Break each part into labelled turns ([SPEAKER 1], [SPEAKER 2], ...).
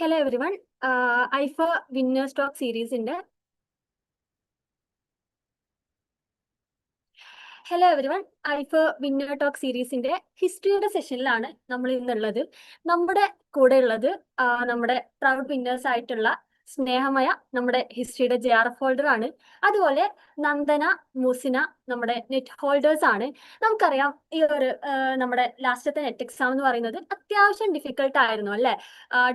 [SPEAKER 1] Hello everyone ഐഫ winner talk സീരീസിന്റെ hello everyone ഐഫ വിന്നർ ടോക്ക് സീരീസിന്റെ ഹിസ്റ്ററിയുടെ സെഷനിലാണ് നമ്മൾ ഇന്നുള്ളത്. നമ്മുടെ കൂടെ ഉള്ളത് നമ്മുടെ പ്രൗഡ് വിന്നേഴ്സ് ആയിട്ടുള്ള സ്നേഹമയ നമ്മുടെ ഹിസ്റ്ററിയുടെ ജെ ആർ എഫ് ഹോൾഡർ ആണ്. അതുപോലെ നന്ദന മൂസിന നമ്മുടെ നെറ്റ് ഹോൾഡേഴ്സ് ആണ്. നമുക്കറിയാം ഈ ഒരു നമ്മുടെ ലാസ്റ്റത്തെ നെറ്റ് എക്സാം എന്ന് പറയുന്നത് അത്യാവശ്യം ഡിഫിക്കൽട്ട് ആയിരുന്നു അല്ലെ?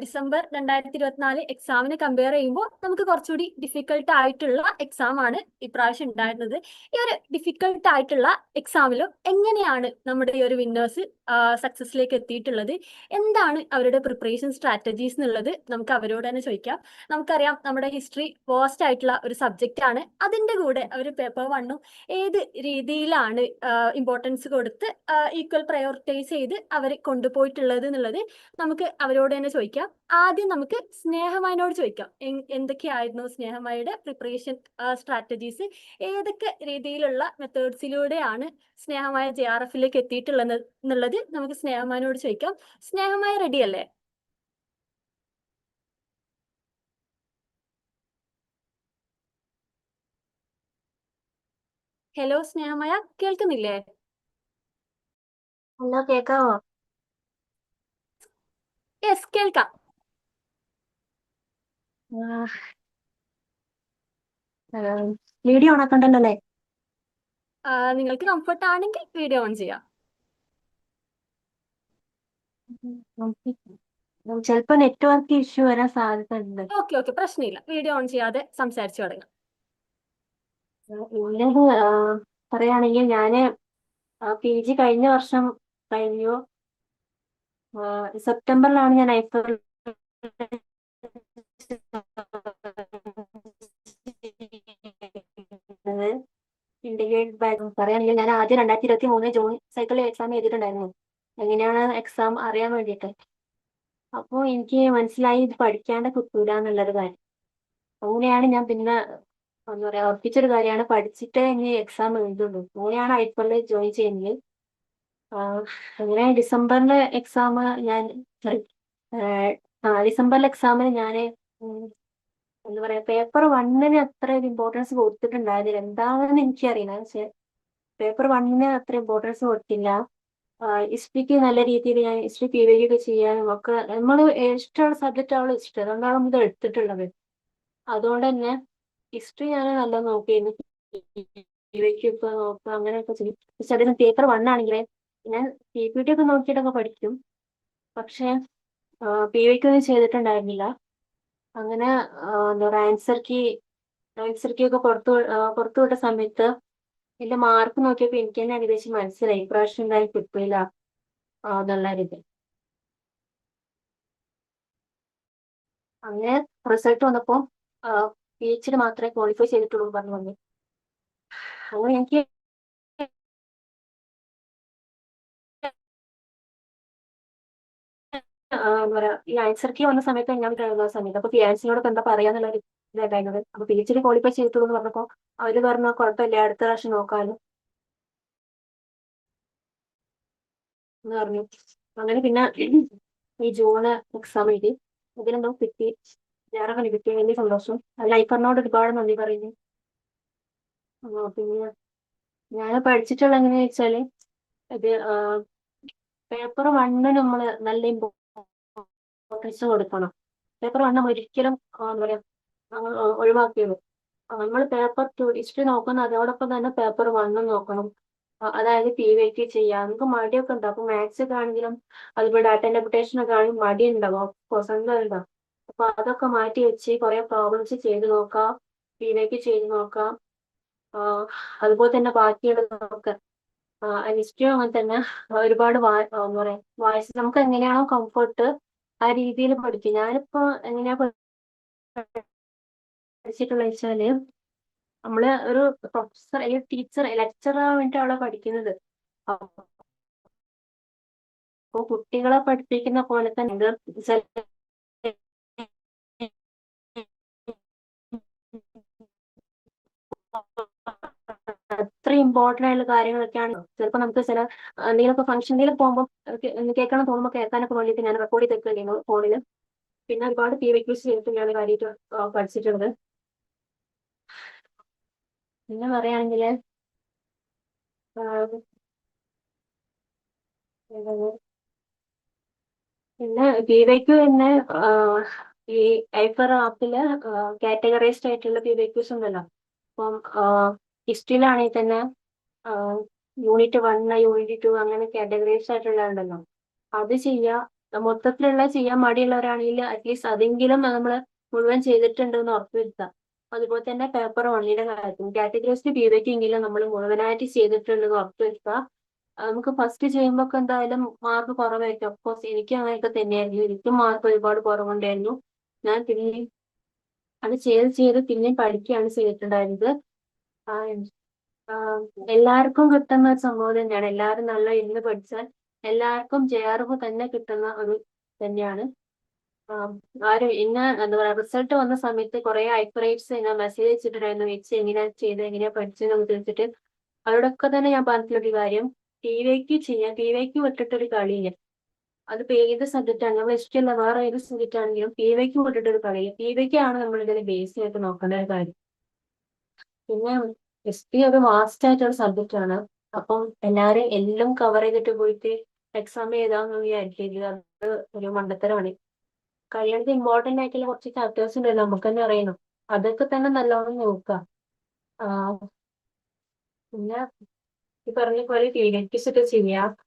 [SPEAKER 1] ഡിസംബർ രണ്ടായിരത്തി ഇരുപത്തിനാല് എക്സാമിനെ കമ്പയർ ചെയ്യുമ്പോൾ നമുക്ക് കുറച്ചുകൂടി ഡിഫിക്കൽട്ട് ആയിട്ടുള്ള എക്സാം ആണ് ഇപ്രാവശ്യം ഉണ്ടായിരുന്നത്. ഈ ഒരു ഡിഫിക്കൽട്ട് ആയിട്ടുള്ള എക്സാമിലും എങ്ങനെയാണ് നമ്മുടെ ഈ ഒരു വിന്നേഴ്സ് സക്സസിലേക്ക് എത്തിയിട്ടുള്ളത്? എന്താണ് അവരുടെ പ്രിപ്പറേഷൻ സ്ട്രാറ്റജീസ് എന്നുള്ളത് നമുക്ക് അവരോട് തന്നെ ചോദിക്കാം. നമുക്കറിയാം നമ്മുടെ ഹിസ്റ്ററി വേസ്റ്റ് ആയിട്ടുള്ള ഒരു സബ്ജക്റ്റ് ആണ്. അതിന്റെ കൂടെ അവർ പേപ്പർ വണ്ണും. ഏത് രീതിയിലാണ് ഇമ്പോർട്ടൻസ് കൊടുത്ത് ഈക്വൽ പ്രയോറിറ്റൈസ് ചെയ്ത് അവർ കൊണ്ടുപോയിട്ടുള്ളത് എന്നുള്ളത് നമുക്ക് അവരോട് തന്നെ ചോദിക്കാം. ആദ്യം നമുക്ക് സ്നേഹമായനോട് ചോദിക്കാം. എന്തൊക്കെയായിരുന്നു സ്നേഹമായുടെ പ്രിപ്പറേഷൻ സ്ട്രാറ്റജീസ് ഏതൊക്കെ രീതിയിലുള്ള മെത്തേഡ്സിലൂടെയാണ് സ്നേഹമായ ജെ ആർ എഫിലേക്ക് എത്തിയിട്ടുള്ളത് എന്നുള്ളത് നമുക്ക് സ്നേഹമായനോട് ചോദിക്കാം. സ്നേഹമായ റെഡി അല്ലേ? ഹലോ സ്നേഹമായ കേൾക്കുന്നില്ലേ?
[SPEAKER 2] ഹലോ കേക്കാവോ?
[SPEAKER 1] യെസ് കേൾക്കാം.
[SPEAKER 2] വീഡിയോ ഓണാക്കണ്ടല്ലേ
[SPEAKER 1] ആ, നിങ്ങൾക്ക് കംഫർട്ട് ആണെങ്കിൽ വീഡിയോ ഓൺ ചെയ്യാം.
[SPEAKER 2] ചിലപ്പോ നെറ്റ്വർക്ക് ഇഷ്യൂ വരാൻ സാധ്യത ഉണ്ട്
[SPEAKER 1] ഓക്കെ ഓക്കെ പ്രശ്നമില്ല. വീഡിയോ ഓൺ ചെയ്യാതെ സംസാരിച്ചു തുടങ്ങാം.
[SPEAKER 2] ഇന്നത് പറയുകയാണെങ്കിൽ ഞാൻ പി ജി കഴിഞ്ഞ വർഷം കഴിഞ്ഞു. സെപ്റ്റംബറിലാണ് ഞാൻ ബാച്ച്. പറയുകയാണെങ്കിൽ ഞാൻ ആദ്യം രണ്ടായിരത്തി ഇരുപത്തി മൂന്ന് ജൂൺ സൈക്കിളിൽ എക്സാം എഴുതിയിട്ടുണ്ടായിരുന്നു. എങ്ങനെയാണ് എക്സാം അറിയാൻ വേണ്ടിയിട്ട്. അപ്പോൾ എനിക്ക് മനസ്സിലായി ഇത് പഠിക്കാണ്ട് കിട്ടൂല എന്നുള്ളത് കാര്യം. അങ്ങനെയാണ് ഞാൻ പിന്നെ എന്താ പറയാ ഉറപ്പിച്ചൊരു കാര്യമാണ്. പഠിച്ചിട്ടേ ഇനി എക്സാം എഴുതുള്ളൂ. അങ്ങനെയാണ് ഐഫറിൽ ജോയിൻ ചെയ്യുന്നത്. അങ്ങനെ ഡിസംബറിലെ എക്സാം ഞാൻ സോറി ഡിസംബറിലെ എക്സാമിന് ഞാൻ എന്താ പറയാ പേപ്പർ വണ്ണിന് അത്ര ഇമ്പോർട്ടൻസ് കൊടുത്തിട്ടുണ്ടായിരുന്നില്ല. എന്താണെന്ന് എനിക്കറിയില്ല. പക്ഷെ പേപ്പർ വണ്ണിന് അത്ര ഇമ്പോർട്ടൻസ് കൊടുത്തില്ല. ഹിസ്റ്ററിക്ക് നല്ല രീതിയിൽ ഞാൻ ഹിസ്റ്ററി പി വൈ ഒക്കെ ചെയ്യാനും ഒക്കെ നമ്മൾ ഇഷ്ടമുള്ള സബ്ജക്റ്റ് ആണ് ഇഷ്ടം അതുകൊണ്ടാണ് നമ്മൾ എടുത്തിട്ടുള്ളത്. അതുകൊണ്ട് തന്നെ ഹിസ്റ്ററി ഞാൻ നല്ല നോക്കിയിരുന്നു നോക്കുക അങ്ങനെയൊക്കെ ചെയ്യും. പക്ഷെ അതിന് പേപ്പർ വൺ ആണെങ്കിലേ ഞാൻ പി പി ടി ഒക്കെ നോക്കിയിട്ടൊക്കെ പഠിക്കും. പക്ഷെ പി വൈക്ക് ഒന്നും ചെയ്തിട്ടുണ്ടായിരുന്നില്ല. അങ്ങനെ എന്താ ആൻസർ കീ ആൻസർ കീ ഒക്കെ പുറത്തു പുറത്തു വിട്ട സമയത്ത് എന്റെ മാർക്ക് നോക്കിയപ്പോൾ എനിക്ക് തന്നെ ഏകദേശം മനസ്സിലായി. ഇപ്രാവശ്യം എന്തായാലും കിട്ടില്ല എന്നുള്ള ഇത് അങ്ങനെ റിസൾട്ട് വന്നപ്പോൾ പി ഡി മാത്രമേ ക്വാളിഫൈ ചെയ്തിട്ടുള്ളൂ പറഞ്ഞു വന്നു. അങ്ങനെ എനിക്ക് ഈ ആൻസർ കീ വന്ന സമയത്ത് ഞാൻ എഴുതുന്ന സമയത്ത് അപ്പൊ ഫിയാൻസിനോടൊക്കെ എന്താ പറയാന്നുള്ള ഇതായിരുന്നത് അപ്പൊ പി ഡി ക്വാളിഫൈ ചെയ്തിട്ടുള്ളൂ എന്ന് പറഞ്ഞപ്പോ അവർ പറഞ്ഞ കുഴപ്പമില്ല അടുത്ത പ്രാവശ്യം നോക്കാമല്ലോ എന്ന് പറഞ്ഞു. അങ്ങനെ പിന്നെ ഈ ജൂണ് എക്സാം എഴുതി. ഇതിലെന്തോ കിട്ടി വേറെ കിട്ടിയ കിട്ടി വലിയ സന്തോഷം ലൈഫറിനോട് ഒരുപാട് നന്ദി പറയുന്നു. പിന്നെ ഞാൻ പഠിച്ചിട്ടുള്ള എങ്ങനെയാ വെച്ചാൽ ഇത് പേപ്പർ വണ്ണിന് നമ്മൾ നല്ല ഇമ്പോർട്ടൻസ് കൊടുക്കണം. പേപ്പർ വണ്ണ് നമ്മൾ ഒരിക്കലും എന്താ പറയാ നമ്മൾ ഒഴിവാക്കിയത് നമ്മൾ പേപ്പർ ടു ഹിസ്റ്ററി നോക്കുന്ന അതോടൊപ്പം തന്നെ പേപ്പർ വണ്ണും നോക്കണം. അതായത് പി വൈ ടി ചെയ്യാം നമുക്ക് മടിയൊക്കെ ഉണ്ടാവും. അപ്പൊ മാത്സ് ഒക്കെ ആണെങ്കിലും അതുപോലെ ഡാറ്റ ഇന്റർപ്രിട്ടേഷൻ ഒക്കെ ആണെങ്കിലും മടി ഉണ്ടാവും സ്വന്തം ഉണ്ടാവും അപ്പൊ അതൊക്കെ മാറ്റി വെച്ച് കുറെ പ്രോബ്ലംസ് ചെയ്ത് നോക്കാം. പി വൈ ചെയ്ത് നോക്കാം. അതുപോലെ തന്നെ ബാക്കിയുള്ളതൊക്കെ. ഹിസ്റ്ററി അങ്ങനെ തന്നെ. ഒരുപാട് പറയാ വായിച്ച് നമുക്ക് എങ്ങനെയാണോ കംഫർട്ട് ആ രീതിയിൽ പഠിക്കും. ഞാനിപ്പോ എങ്ങനെയാ പഠിച്ചിട്ടുള്ള വെച്ചാൽ നമ്മൾ ഒരു പ്രൊഫസർ അല്ലെങ്കിൽ ടീച്ചർ ആവാൻ വേണ്ടിയിട്ടാണ് പഠിക്കുന്നത്. അപ്പൊ കുട്ടികളെ പഠിപ്പിക്കുന്ന പോലെ തന്നെ ഇത് ഇമ്പോർട്ടന്റ് ആയിട്ടുള്ള കാര്യങ്ങളൊക്കെയാണ്. ചിലപ്പോൾ നമുക്ക് ചില എന്തെങ്കിലുമൊക്കെ ഫംഗ്ഷൻ എന്തെങ്കിലും പോകുമ്പോൾ കേൾക്കണം തോന്നുമ്പോൾ കേൾക്കാനൊക്കെ വേണ്ടിയിട്ട് ഞാൻ റെക്കോർഡ് ചെയ്ത് വെക്കുകയും ഫോണിൽ പിന്നെ ഒരുപാട് പി വൈ ചെയ്തിട്ട് ഞാൻ കാര്യമായിട്ട് പഠിച്ചിട്ടുള്ളത് പിന്നെ പറയുകയാണെങ്കിൽ പിന്നെ പി വൈക്യു തന്നെ ഈ ഐഫർ ആപ്പിൽ കാറ്റഗറൈസ്ഡ് ആയിട്ടുള്ള പി വൈക്യൂസ് ഉണ്ടല്ലോ. അപ്പം ഹിസ്റ്ററിയിലാണെങ്കിൽ തന്നെ യൂണിറ്റ് വൺ യൂണിറ്റ് ടു അങ്ങനെ കാറ്റഗറീസ് ആയിട്ടുള്ള ഉണ്ടല്ലോ അത് ചെയ്യുക മൊത്തത്തിലുള്ള ചെയ്യാൻ മടിയുള്ളവരാണെങ്കിൽ അറ്റ്ലീസ്റ്റ് അതെങ്കിലും നമ്മൾ മുഴുവൻ ചെയ്തിട്ടുണ്ട് എന്ന് ഉറപ്പുവരുത്താം. അതുപോലെ തന്നെ പേപ്പർ വണ്ണിയുടെ കാര്യത്തിൽ കാറ്റഗറൈസ്ഡ് പി നമ്മൾ മുഴുവനായിട്ട് ചെയ്തിട്ടുണ്ടെന്ന് ഉറപ്പുവരുത്തുക ആ, നമുക്ക് ഫസ്റ്റ് ചെയ്യുമ്പോൾ എന്തായാലും മാർക്ക് കുറവായിരിക്കും. അഫ്കോഴ്സ് എനിക്ക് അങ്ങനെയൊക്കെ തന്നെയായിരുന്നു. എനിക്കും മാർക്ക് ഒരുപാട് കുറവുണ്ടായിരുന്നു. ഞാൻ പിന്നെയും അത് ചെയ്ത് ചെയ്ത് പിന്നെയും പഠിക്കുകയാണ് ചെയ്തിട്ടുണ്ടായിരുന്നത്. എല്ലാവർക്കും കിട്ടുന്ന ഒരു സംഭവം തന്നെയാണ്. എല്ലാവരും നല്ല ഇരുന്ന് പഠിച്ചാൽ എല്ലാവർക്കും ജെ തന്നെ കിട്ടുന്ന ഒരു തന്നെയാണ്. ആരും ഇന്ന എന്താ പറയാ റിസൾട്ട് വന്ന സമയത്ത് കുറെ ഐക്രൈറ്റ്സ് എന്നെ മെസ്സേജ് അയച്ചിട്ടുണ്ടായിരുന്നു. വെച്ച് എങ്ങനെയാ ചെയ്ത്? എങ്ങനെയാ പഠിച്ചതെന്ന് ചോദിച്ചിട്ട് അവരോടൊക്കെ തന്നെ ഞാൻ പറഞ്ഞിട്ടുള്ള ഒരു കാര്യം ടി വിക്ക് ചെയ്യാൻ ടി വിക്ക് വിട്ടിട്ടൊരു കളിയില്ല. അതിപ്പോ ഏത് സബ്ജക്റ്റ് ആണ് നമ്മൾ ഇഷ്ടമല്ല വേറെ ഏത് സബ്ജക്റ്റ് ആണെങ്കിലും പി വൈക്ക് വിട്ടിട്ടൊരു കളിയില്ല. പി വൈക്ക് ആണ് നമ്മൾ ഇതിൽ ബേസ് ആയിട്ട് നോക്കേണ്ട ഒരു കാര്യം. പിന്നെ പി ഒരു വാസ്റ്റ് ആയിട്ടുള്ള സബ്ജക്റ്റ് ആണ്. അപ്പം എല്ലാരും എല്ലാം കവർ ചെയ്തിട്ട് പോയിട്ട് എക്സാം എഴുതാന്ന് വിചാരിക്കില്ല അത് ഒരു മണ്ടത്തരമാണ്. കഴിയണത് ഇമ്പോർട്ടന്റ് ആയിട്ടുള്ള കുറച്ച് ചാപ്റ്റേഴ്സ് ഉണ്ടല്ലോ നമുക്ക് തന്നെ അറിയണം. അതൊക്കെ തന്നെ നല്ലോണം നോക്കുക. പിന്നെ ഈ പറഞ്ഞ പോലെ പീഡിയറ്റിക്സ് ഒക്കെ ചെയ്യാം.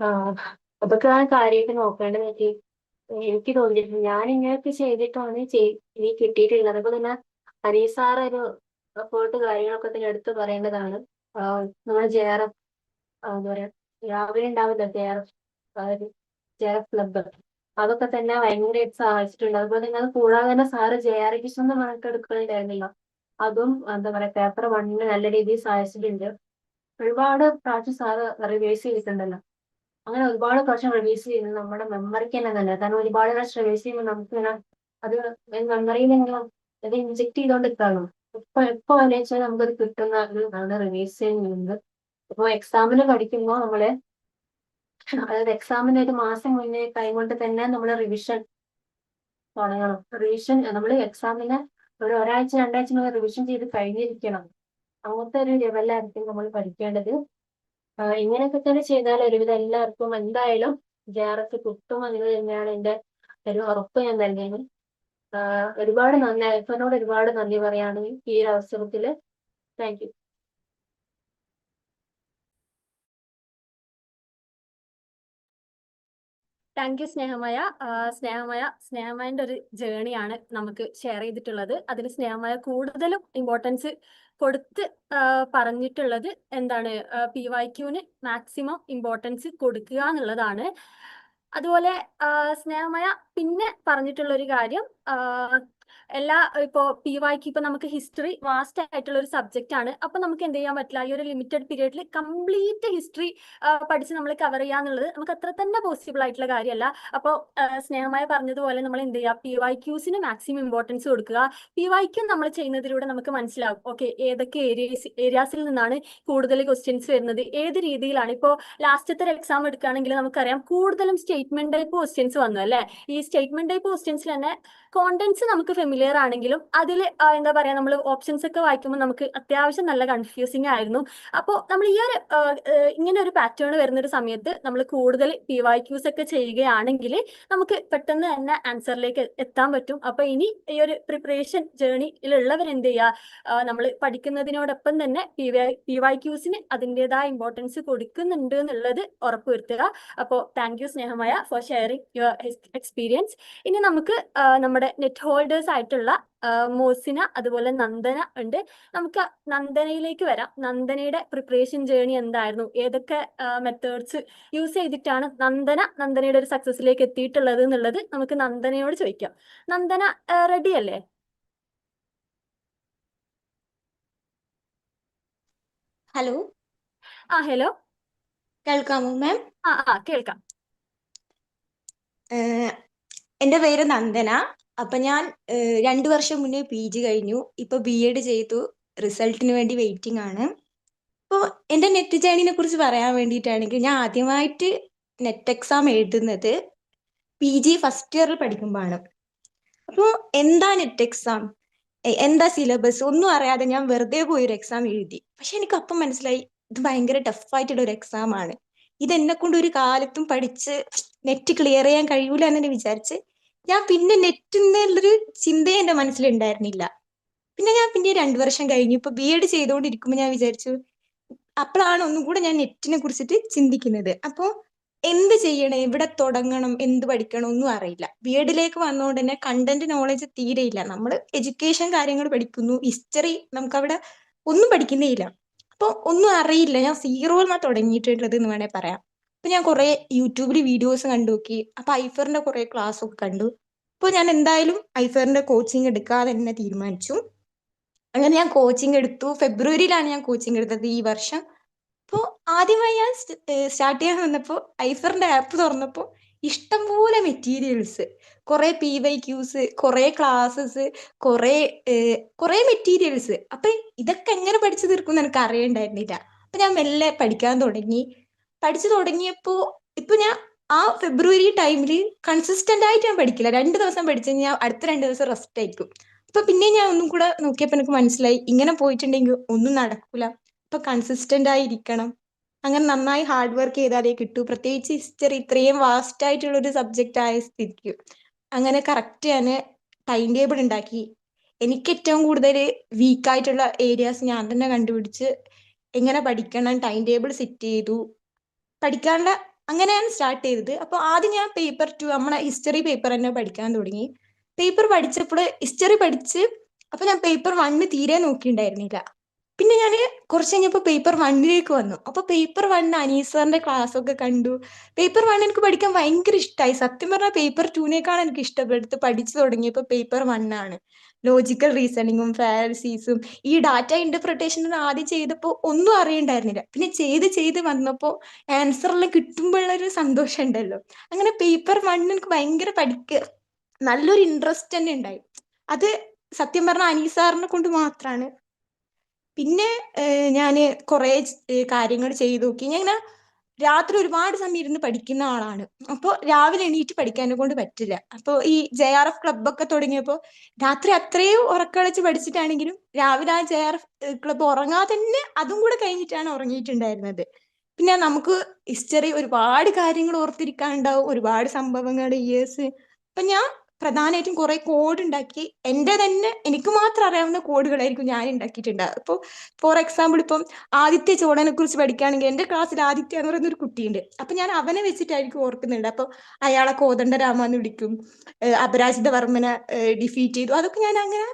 [SPEAKER 2] ആ, അതൊക്കെ ആണ് കാര്യമായിട്ട് നോക്കേണ്ടത് എനിക്ക് തോന്നിയിട്ടുണ്ട്. ഞാൻ ഇങ്ങനെയൊക്കെ ചെയ്തിട്ടാണ് ചെയ്- എനിക്ക് കിട്ടിയിട്ടുള്ളത്. അതൊക്കെ തന്നെ അനീസാർ ഒരു റിപ്പോർട്ട് കാര്യങ്ങളൊക്കെ തന്നെ എടുത്തു പറയേണ്ടതാണ്. നമ്മുടെ ജെ ആർ എഫ് എന്താ പറയാ രാവിലെ ഉണ്ടാവില്ല J R F J R F club അതൊക്കെ തന്നെ ഭയങ്കരമായിട്ട് സഹായിച്ചിട്ടുണ്ട്. അതുപോലെ തന്നെ അത് കൂടാതെ തന്നെ സാറ് ജെ ആർ എഫ് ഒന്നും കണക്കെടുക്കുന്നുണ്ടായിരുന്നില്ല അതും എന്താ പറയാ പേപ്പർ വണ്ണിന് നല്ല രീതിയിൽ സഹായിച്ചിട്ടുണ്ട്. ഒരുപാട് പ്രാവശ്യം സാറ് റിവേഴ്സ് ചെയ്തിട്ടുണ്ടല്ലോ. അങ്ങനെ ഒരുപാട് പ്രാവശ്യം റിവേഴ്സ് ചെയ്യുന്നത് നമ്മുടെ മെമ്മറിക്ക് തന്നെ നല്ല കാരണം ഒരുപാട് പ്രാവശ്യം റിവേഴ്സ് ചെയ്യുമ്പോൾ നമുക്ക് അത് മെമ്മറിയിൽ ഇങ്ങനെ അത് ഇൻജെക്ട് ചെയ്തോണ്ട് നിൽക്കാണോ ഇപ്പൊ എപ്പോ ആലോചിച്ചാൽ നമുക്കത് കിട്ടുന്ന ഒരു ഇതാണ് റിവൈസ് ചെയ്യുന്നത് ഇപ്പൊ എക്സാമിന് പഠിക്കുമ്പോൾ നമ്മൾ അതായത് എക്സാമിന് ഒരു മാസം മുന്നേ കൈകൊണ്ട് തന്നെ നമ്മൾ റിവിഷൻ തുടങ്ങണം. റിവിഷൻ നമ്മൾ എക്സാമിന് ഒരു ഒരാഴ്ച രണ്ടാഴ്ച മുതൽ റിവിഷൻ ചെയ്ത് കഴിഞ്ഞിരിക്കണം. അങ്ങനത്തെ ഒരു ലെവലിലായിരിക്കും നമ്മൾ പഠിക്കേണ്ടത്. ഇങ്ങനെയൊക്കെ തന്നെ ചെയ്താൽ ഒരുവിധം എല്ലാവർക്കും എന്തായാലും ജെ ആർ കിട്ടും എന്നത് തന്നെയാണ് എന്റെ ഒരു ഉറപ്പ് ഞാൻ നൽകിയത് ഒരുപാട് നന്ദി. അൽഫനോട് ഒരുപാട് നന്ദി പറയാണ് ഈ ഒരു അവസരത്തിൽ thank you.
[SPEAKER 1] Thank you Snehamaya. Snehamaya Snehamaya സ്നേഹമയന്റെ ഒരു ജേണിയാണ് നമുക്ക് ഷെയർ ചെയ്തിട്ടുള്ളത്. അതിന് സ്നേഹമായ കൂടുതലും ഇമ്പോർട്ടൻസ് കൊടുത്ത് പറഞ്ഞിട്ടുള്ളത് എന്താണ്? പി വൈ ക്യൂന് മാക്സിമം ഇമ്പോർട്ടൻസ് കൊടുക്കുക എന്നുള്ളതാണ്. അതുപോലെ സ്നേഹമായ പിന്നെ പറഞ്ഞിട്ടുള്ള ഒരു കാര്യം എല്ലാ ഇപ്പോ പി വൈക്ക് ഇപ്പൊ നമുക്ക് ഹിസ്റ്ററി വാസ്റ്റ് ആയിട്ടുള്ള ഒരു സബ്ജക്റ്റ് ആണ്. അപ്പൊ നമുക്ക് എന്ത് ചെയ്യാൻ പറ്റില്ല? ഈ ഒരു ലിമിറ്റഡ് പീരീഡിൽ കംപ്ലീറ്റ് ഹിസ്റ്ററി പഠിച്ച് നമ്മൾ കവർ ചെയ്യാന്നുള്ളത് നമുക്ക് അത്ര തന്നെ പോസിബിൾ ആയിട്ടുള്ള കാര്യമല്ല. അപ്പോൾ സ്നേഹമായി പറഞ്ഞതുപോലെ നമ്മൾ എന്ത് ചെയ്യുക പി വൈ ക്യൂസിന് മാക്സിമം ഇമ്പോർട്ടൻസ് കൊടുക്കുക. പി വൈ ക്യൂ നമ്മൾ ചെയ്യുന്നതിലൂടെ നമുക്ക് മനസ്സിലാവും. ഓക്കെ ഏതൊക്കെ ഏരിയസ് ഏരിയാസിൽ നിന്നാണ് കൂടുതൽ ക്വസ്റ്റ്യൻസ് വരുന്നത്? ഏത് രീതിയിലാണ്? ഇപ്പോൾ ലാസ്റ്റത്തെ ഒരു എക്സാം എടുക്കുകയാണെങ്കിൽ നമുക്കറിയാം കൂടുതലും സ്റ്റേറ്റ്മെന്റ് ടൈപ്പ് ക്വസ്റ്റ്യൻസ് വന്നു അല്ലേ? ഈ സ്റ്റേറ്റ്മെന്റ് ടൈപ്പ് ക്വസ്റ്റ്യൻസിൽ തന്നെ കോണ്ടന്റ്സ് നമുക്ക് ഫെമിലിയർ ആണെങ്കിലും അതിൽ എന്താ പറയാ നമ്മൾ ഓപ്ഷൻസ് ഒക്കെ വായിക്കുമ്പോൾ നമുക്ക് അത്യാവശ്യം നല്ല കൺഫ്യൂസിങ് ആയിരുന്നു. അപ്പോൾ നമ്മൾ ഈ ഒരു ഇങ്ങനെ ഒരു പാറ്റേൺ വരുന്ന ഒരു സമയത്ത് നമ്മൾ കൂടുതൽ പി വൈ ക്യൂസ് ഒക്കെ ചെയ്യുകയാണെങ്കിൽ നമുക്ക് പെട്ടെന്ന് തന്നെ ആൻസറിലേക്ക് എത്താൻ പറ്റും. അപ്പൊ ഇനി ഈ ഒരു പ്രിപ്പറേഷൻ ജേണിയിലുള്ളവർ എന്ത് ചെയ്യുക? നമ്മൾ പഠിക്കുന്നതിനോടൊപ്പം തന്നെ പി വൈ പി വൈ ക്യൂസിന് അതിന്റെതായ ഇമ്പോർട്ടൻസ് കൊടുക്കുന്നുണ്ട് എന്നുള്ളത് ഉറപ്പുവരുത്തുക. അപ്പോൾ thank you Snehamaya for sharing your experience ഇനി നമുക്ക് നമ്മുടെ നെറ്റ് ഹോൾഡേഴ്സ് ആയിട്ടുള്ള മോസിന അതുപോലെ നന്ദന ഉണ്ട്. നമുക്ക് നന്ദനയിലേക്ക് വരാം. നന്ദനയുടെ പ്രിപ്പറേഷൻ ജേണി എന്തായിരുന്നു? ഏതൊക്കെ മെത്തേഡ്സ് യൂസ് ചെയ്തിട്ടാണ് നന്ദന നന്ദനയുടെ ഒരു സക്സസിലേക്ക് എത്തിയിട്ടുള്ളത് എന്നുള്ളത് നമുക്ക് നന്ദനയോട് ചോദിക്കാം. നന്ദന റെഡി അല്ലേ?
[SPEAKER 3] ഹലോ
[SPEAKER 1] ആ ഹലോ
[SPEAKER 3] കേൾക്കാമോ മാം
[SPEAKER 1] ആ ആ കേൾക്കാം.
[SPEAKER 3] എന്റെ പേര് നന്ദന. അപ്പൊ ഞാൻ രണ്ടു വർഷം മുന്നേ പി ജി കഴിഞ്ഞു. ഇപ്പൊ ബി എഡ് ചെയ്തു. റിസൾട്ടിന് വേണ്ടി വെയിറ്റിംഗ് ആണ്. അപ്പോൾ എന്റെ നെറ്റ് ജേണിനെ കുറിച്ച് പറയാൻ വേണ്ടിയിട്ടാണെങ്കിൽ ഞാൻ ആദ്യമായിട്ട് നെറ്റ് എക്സാം എഴുതുന്നത് പി ജി ഫസ്റ്റ് ഇയറിൽ പഠിക്കുമ്പോഴാണ്. അപ്പോൾ എന്താ നെറ്റ് എക്സാം? എന്താ സിലബസ്? ഒന്നും അറിയാതെ ഞാൻ വെറുതെ പോയി ഒരു എക്സാം എഴുതി. പക്ഷെ എനിക്ക് അപ്പം മനസ്സിലായി ഇത് ഭയങ്കര ടഫായിട്ടുള്ള ഒരു എക്സാം ആണ്. ഇത് എന്നെ കൊണ്ട് ഒരു കാലത്തും പഠിച്ച് നെറ്റ് ക്ലിയർ ചെയ്യാൻ കഴിയൂല എന്നെ വിചാരിച്ച് ഞാൻ പിന്നെ നെറ്റ് എന്നുള്ളൊരു ചിന്ത എന്റെ മനസ്സിലുണ്ടായിരുന്നില്ല. പിന്നെ ഞാൻ പിന്നെ രണ്ടു വർഷം കഴിഞ്ഞു. ഇപ്പൊ ബി എഡ് ചെയ്തുകൊണ്ടിരിക്കുമ്പോൾ ഞാൻ വിചാരിച്ചു അപ്പോഴാണ് ഒന്നും കൂടെ ഞാൻ നെറ്റിനെ കുറിച്ചിട്ട് ചിന്തിക്കുന്നത്. അപ്പോൾ എന്ത് ചെയ്യണം? എവിടെ തുടങ്ങണം? എന്ത് പഠിക്കണം? ഒന്നും അറിയില്ല. ബി എഡിലേക്ക് വന്നതുകൊണ്ട് തന്നെ കണ്ടന്റ് നോളജ് തീരെയില്ല നമ്മൾ എഡ്യൂക്കേഷൻ കാര്യങ്ങൾ പഠിക്കുന്നു. ഹിസ്റ്ററി നമുക്ക് അവിടെ ഒന്നും പഠിക്കുന്നേ ഇല്ല. അപ്പോൾ ഒന്നും അറിയില്ല. ഞാൻ സീറോ എന്നാ തുടങ്ങിയിട്ടുള്ളത് എന്ന് വേണേൽ പറയാം. അപ്പൊ ഞാൻ കുറെ യൂട്യൂബിൽ വീഡിയോസ് കണ്ടു നോക്കി. അപ്പൊ ഐഫറിന്റെ കുറെ ക്ലാസ് ഒക്കെ കണ്ടു. അപ്പോൾ ഞാൻ എന്തായാലും ഐഫറിന്റെ കോച്ചിങ് എടുക്കാതെ തന്നെ തീരുമാനിച്ചു. അങ്ങനെ ഞാൻ കോച്ചിങ് എടുത്തു. ഫെബ്രുവരിയിലാണ് ഞാൻ കോച്ചിങ് എടുത്തത് ഈ വർഷം. അപ്പോൾ ആദ്യമായി ഞാൻ സ്റ്റാർട്ട് ചെയ്യാൻ വന്നപ്പോൾ ഐഫറിന്റെ ആപ്പ് തുറന്നപ്പോൾ ഇഷ്ടംപോലെ മെറ്റീരിയൽസ് കുറെ പി വൈ ക്യൂസ് കുറെ ക്ലാസ്സസ് കുറെ കുറെ മെറ്റീരിയൽസ് അപ്പൊ ഇതൊക്കെ എങ്ങനെ പഠിച്ചു തീർക്കും എന്ന് എനിക്ക് അറിയണ്ടായിരുന്നില്ല അപ്പൊ ഞാൻ മെല്ലെ പഠിക്കാൻ തുടങ്ങി. പഠിച്ചു തുടങ്ങിയപ്പോ ഇപ്പൊ ഞാൻ ആ ഫെബ്രുവരി ടൈമിൽ കൺസിസ്റ്റന്റ് ആയിട്ട് ഞാൻ പഠിക്കില്ല. രണ്ട് ദിവസം പഠിച്ചു കഴിഞ്ഞാൽ അടുത്ത രണ്ട് ദിവസം റെസ്റ്റ് ആയിരിക്കും. അപ്പൊ പിന്നെ ഞാൻ ഒന്നും കൂടെ നോക്കിയപ്പോ എനിക്ക് മനസ്സിലായി ഇങ്ങനെ പോയിട്ടുണ്ടെങ്കിൽ ഒന്നും നടക്കൂല. അപ്പൊ കൺസിസ്റ്റന്റ് ആയിരിക്കണം അങ്ങനെ നന്നായി ഹാർഡ് വർക്ക് ചെയ്താലേ കിട്ടൂ. പ്രത്യേകിച്ച് ഹിസ്റ്ററി ഇത്രയും വാസ്റ്റ് ആയിട്ടുള്ള ഒരു സബ്ജക്റ്റ് ആയ സ്ഥിതിക്ക്. അങ്ങനെ കറക്റ്റ് ഞാൻ ടൈം ടേബിൾ ഉണ്ടാക്കി. എനിക്ക് ഏറ്റവും കൂടുതൽ വീക്ക് ആയിട്ടുള്ള ഏരിയാസ് ഞാൻ തന്നെ കണ്ടുപിടിച്ച് എങ്ങനെ പഠിക്കണം ടൈം ടേബിൾ സെറ്റ് ചെയ്തു. പഠിക്കാനുള്ള അങ്ങനെയാണ് സ്റ്റാർട്ട് ചെയ്തത്. അപ്പോൾ ആദ്യം ഞാൻ പേപ്പർ ടു നമ്മളെ ഹിസ്റ്ററി പേപ്പർ തന്നെ പഠിക്കാൻ തുടങ്ങി. പേപ്പർ പഠിച്ചപ്പോൾ ഹിസ്റ്ററി പഠിച്ച് അപ്പൊ ഞാൻ പേപ്പർ വണ്ണ് തീരെ നോക്കിയിട്ടുണ്ടായിരുന്നില്ല പിന്നെ ഞാൻ കുറച്ച് കഴിഞ്ഞപ്പോൾ പേപ്പർ വണ്ണിലേക്ക് വന്നു. അപ്പൊ പേപ്പർ വണ്ണ് അനീസറിന്റെ ക്ലാസ് ഒക്കെ കണ്ടു. പേപ്പർ വൺ എനിക്ക് പഠിക്കാൻ ഭയങ്കര ഇഷ്ടമായി സത്യം പറഞ്ഞാൽ പേപ്പർ ടൂനേക്കാണ് എനിക്ക് ഇഷ്ടപ്പെടുത്ത് പഠിച്ചു തുടങ്ങിയപ്പോൾ പേപ്പർ വണ്ണാണ് ലോജിക്കൽ റീസണിങ്ങും ഫാലസീസും ഈ ഡാറ്റ ഇന്റർപ്രിട്ടേഷൻ ആദ്യം ചെയ്തപ്പോൾ ഒന്നും അറിയണ്ടായിരുന്നില്ല. പിന്നെ ചെയ്ത് ചെയ്ത് വന്നപ്പോൾ ആൻസറെല്ലാം കിട്ടുമ്പോഴുള്ളൊരു സന്തോഷം ഉണ്ടല്ലോ. അങ്ങനെ പേപ്പർ വൺ എനിക്ക് ഭയങ്കര പഠിക്ക നല്ലൊരു ഇൻട്രസ്റ്റ് തന്നെ ഉണ്ടായി. അത് സത്യം പറഞ്ഞ അനീസാറിനെ കൊണ്ട് മാത്രമാണ് പിന്നെ ഞാൻ കുറേ കാര്യങ്ങൾ ചെയ്തു നോക്കി. ഞാൻ രാത്രി ഒരുപാട് സമയം ഇരുന്ന് പഠിക്കുന്ന ആളാണ്. അപ്പോൾ രാവിലെ എണീറ്റ് പഠിക്കാനെ കൊണ്ട് പറ്റില്ല. അപ്പോൾ ഈ ജെ ആർ എഫ് ക്ലബൊക്കെ തുടങ്ങിയപ്പോൾ രാത്രി അത്രയും ഉറക്കളച്ച് പഠിച്ചിട്ടാണെങ്കിലും രാവിലെ ആ ജെ ആർ എഫ് ക്ലബ്ബ് ഉറങ്ങാതെ തന്നെ അതും കൂടെ കഴിഞ്ഞിട്ടാണ് ഉറങ്ങിയിട്ടുണ്ടായിരുന്നത്. പിന്നെ നമുക്ക് ഹിസ്റ്ററി ഒരുപാട് കാര്യങ്ങൾ ഓർത്തിരിക്കാനുണ്ടാവും. ഒരുപാട് സംഭവങ്ങൾ ഇയേഴ്സ് അപ്പൊ ഞാൻ പ്രധാനമായിട്ടും കുറെ കോഡ് ഉണ്ടാക്കി. എന്റെ തന്നെ എനിക്ക് മാത്രം അറിയാവുന്ന കോഡുകളായിരിക്കും ഞാൻ ഉണ്ടാക്കിയിട്ടുണ്ടാവുക ഇപ്പോൾ ഫോർ എക്സാമ്പിൾ ഇപ്പം ആദിത്യ ചോളനെ കുറിച്ച് പഠിക്കുകയാണെങ്കിൽ എന്റെ ക്ലാസ്സിൽ ആദിത്യ എന്ന് പറയുന്ന ഒരു കുട്ടിയുണ്ട്. അപ്പൊ ഞാൻ അവനെ വെച്ചിട്ടായിരിക്കും ഓർക്കുന്നുണ്ട്. അപ്പോൾ അയാളെ കോദണ്ഡരാമ എന്ന് വിളിക്കും. അപരാജിത വർമ്മനെ ഡിഫീറ്റ് ചെയ്തു. അതൊക്കെ ഞാൻ അങ്ങനെ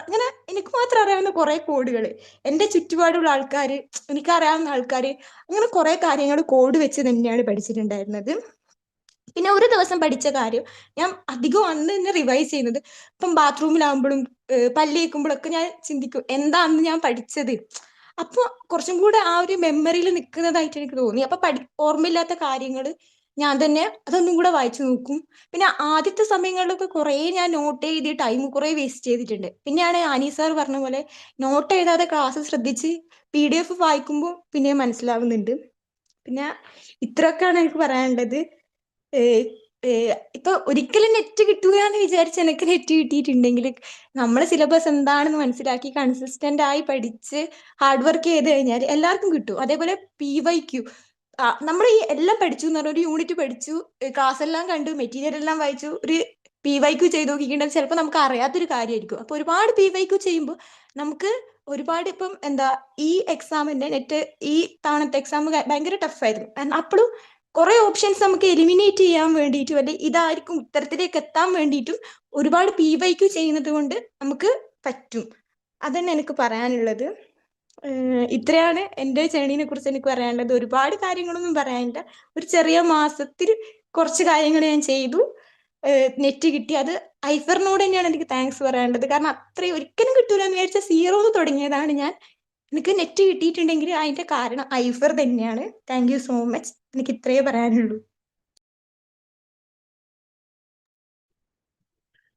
[SPEAKER 3] അങ്ങനെ എനിക്ക് മാത്രം അറിയാവുന്ന കുറെ കോഡുകൾ എന്റെ ചുറ്റുപാടുള്ള ആൾക്കാർ എനിക്കറിയാവുന്ന ആൾക്കാർ അങ്ങനെ കുറെ കാര്യങ്ങൾ കോഡ് വെച്ച് തന്നെയാണ് പഠിച്ചിട്ടുണ്ടായിരുന്നത്. പിന്നെ ഒരു ദിവസം പഠിച്ച കാര്യം ഞാൻ അധികം അന്ന് തന്നെ റിവൈസ് ചെയ്യുന്നത്. ഇപ്പം ബാത്റൂമിലാകുമ്പോഴും പല്ലേക്കുമ്പോഴൊക്കെ ഞാൻ ചിന്തിക്കും എന്താ അന്ന് ഞാൻ പഠിച്ചത്? അപ്പോൾ കുറച്ചും കൂടെ ആ ഒരു മെമ്മറിയിൽ നിൽക്കുന്നതായിട്ട് എനിക്ക് തോന്നി. അപ്പൊ പഠി ഓർമ്മയില്ലാത്ത കാര്യങ്ങൾ ഞാൻ തന്നെ അതൊന്നും കൂടെ വായിച്ചു നോക്കും. പിന്നെ ആദ്യത്തെ സമയങ്ങളിലൊക്കെ കുറേ ഞാൻ നോട്ട് ചെയ്ത് ടൈം കുറേ വേസ്റ്റ് ചെയ്തിട്ടുണ്ട്. പിന്നെയാണ് ആനി സാർ പറഞ്ഞ പോലെ നോട്ട് എഴുതാതെ ക്ലാസ് ശ്രദ്ധിച്ച് പി ഡി എഫ് വായിക്കുമ്പോൾ പിന്നെ മനസ്സിലാവുന്നുണ്ട്. പിന്നെ ഇത്രയൊക്കെയാണ് എനിക്ക് പറയാനുള്ളത്. ഇപ്പൊ ഒരിക്കലും നെറ്റ് കിട്ടുക എന്ന് വിചാരിച്ച് എനിക്ക് നെറ്റ് കിട്ടിയിട്ടുണ്ടെങ്കിൽ നമ്മളെ സിലബസ് എന്താണെന്ന് മനസ്സിലാക്കി കൺസിസ്റ്റന്റ് ആയി പഠിച്ച് ഹാർഡ് വർക്ക് ചെയ്ത് കഴിഞ്ഞാൽ എല്ലാവർക്കും കിട്ടും. അതേപോലെ പി വൈ ക്യു നമ്മൾ ഈ എല്ലാം പഠിച്ചു എന്ന് പറഞ്ഞ ഒരു യൂണിറ്റ് പഠിച്ചു ക്ലാസ് എല്ലാം കണ്ടു മെറ്റീരിയൽ എല്ലാം വായിച്ചു ഒരു പി വൈ ക്യു ചെയ്ത് നോക്കിയിട്ടുണ്ടെങ്കിൽ ചിലപ്പോൾ നമുക്ക് അറിയാത്തൊരു കാര്യമായിരിക്കും അപ്പൊ ഒരുപാട് പി വൈ ക്യു ചെയ്യുമ്പോൾ നമുക്ക് ഒരുപാട് ഇപ്പം എന്താ ഈ എക്സാമിന്റെ നെറ്റ് ഈ തവണത്തെ എക്സാം ഭയങ്കര ടഫായിരുന്നു അപ്പോഴും കുറെ ഓപ്ഷൻസ് നമുക്ക് എലിമിനേറ്റ് ചെയ്യാൻ വേണ്ടിയിട്ടും അല്ലെ ഇതായിരിക്കും ഉത്തരത്തിലേക്ക് എത്താൻ വേണ്ടിയിട്ടും ഒരുപാട് പി വൈക്യു ചെയ്യുന്നത് കൊണ്ട് നമുക്ക് പറ്റും. അതന്നെ എനിക്ക് പറയാനുള്ളത്. ഇത്രയാണ് എന്റെ ജേണിനെ കുറിച്ച് എനിക്ക് പറയാനുള്ളത്. ഒരുപാട് കാര്യങ്ങളൊന്നും പറയാനില്ല. ഒരു ചെറിയ മാസത്തിൽ കുറച്ച് കാര്യങ്ങൾ ഞാൻ ചെയ്തു. നെറ്റ് കിട്ടി. അത് ഐഫറിനോട് തന്നെയാണ് എനിക്ക് താങ്ക്സ് പറയാനുള്ളത്. കാരണം അത്രയും ഒരിക്കലും കിട്ടൂല എന്ന് വിചാരിച്ച സീറോ തുടങ്ങിയതാണ് ഞാൻ എനിക്ക് നെറ്റ് കിട്ടിയിട്ടുണ്ടെങ്കിൽ അതിന്റെ കാരണം ഐഫർ തന്നെയാണ്. താങ്ക് യു സോ മച്ച് എനിക്ക് ഇത്രയേ പറയാനുള്ളൂ.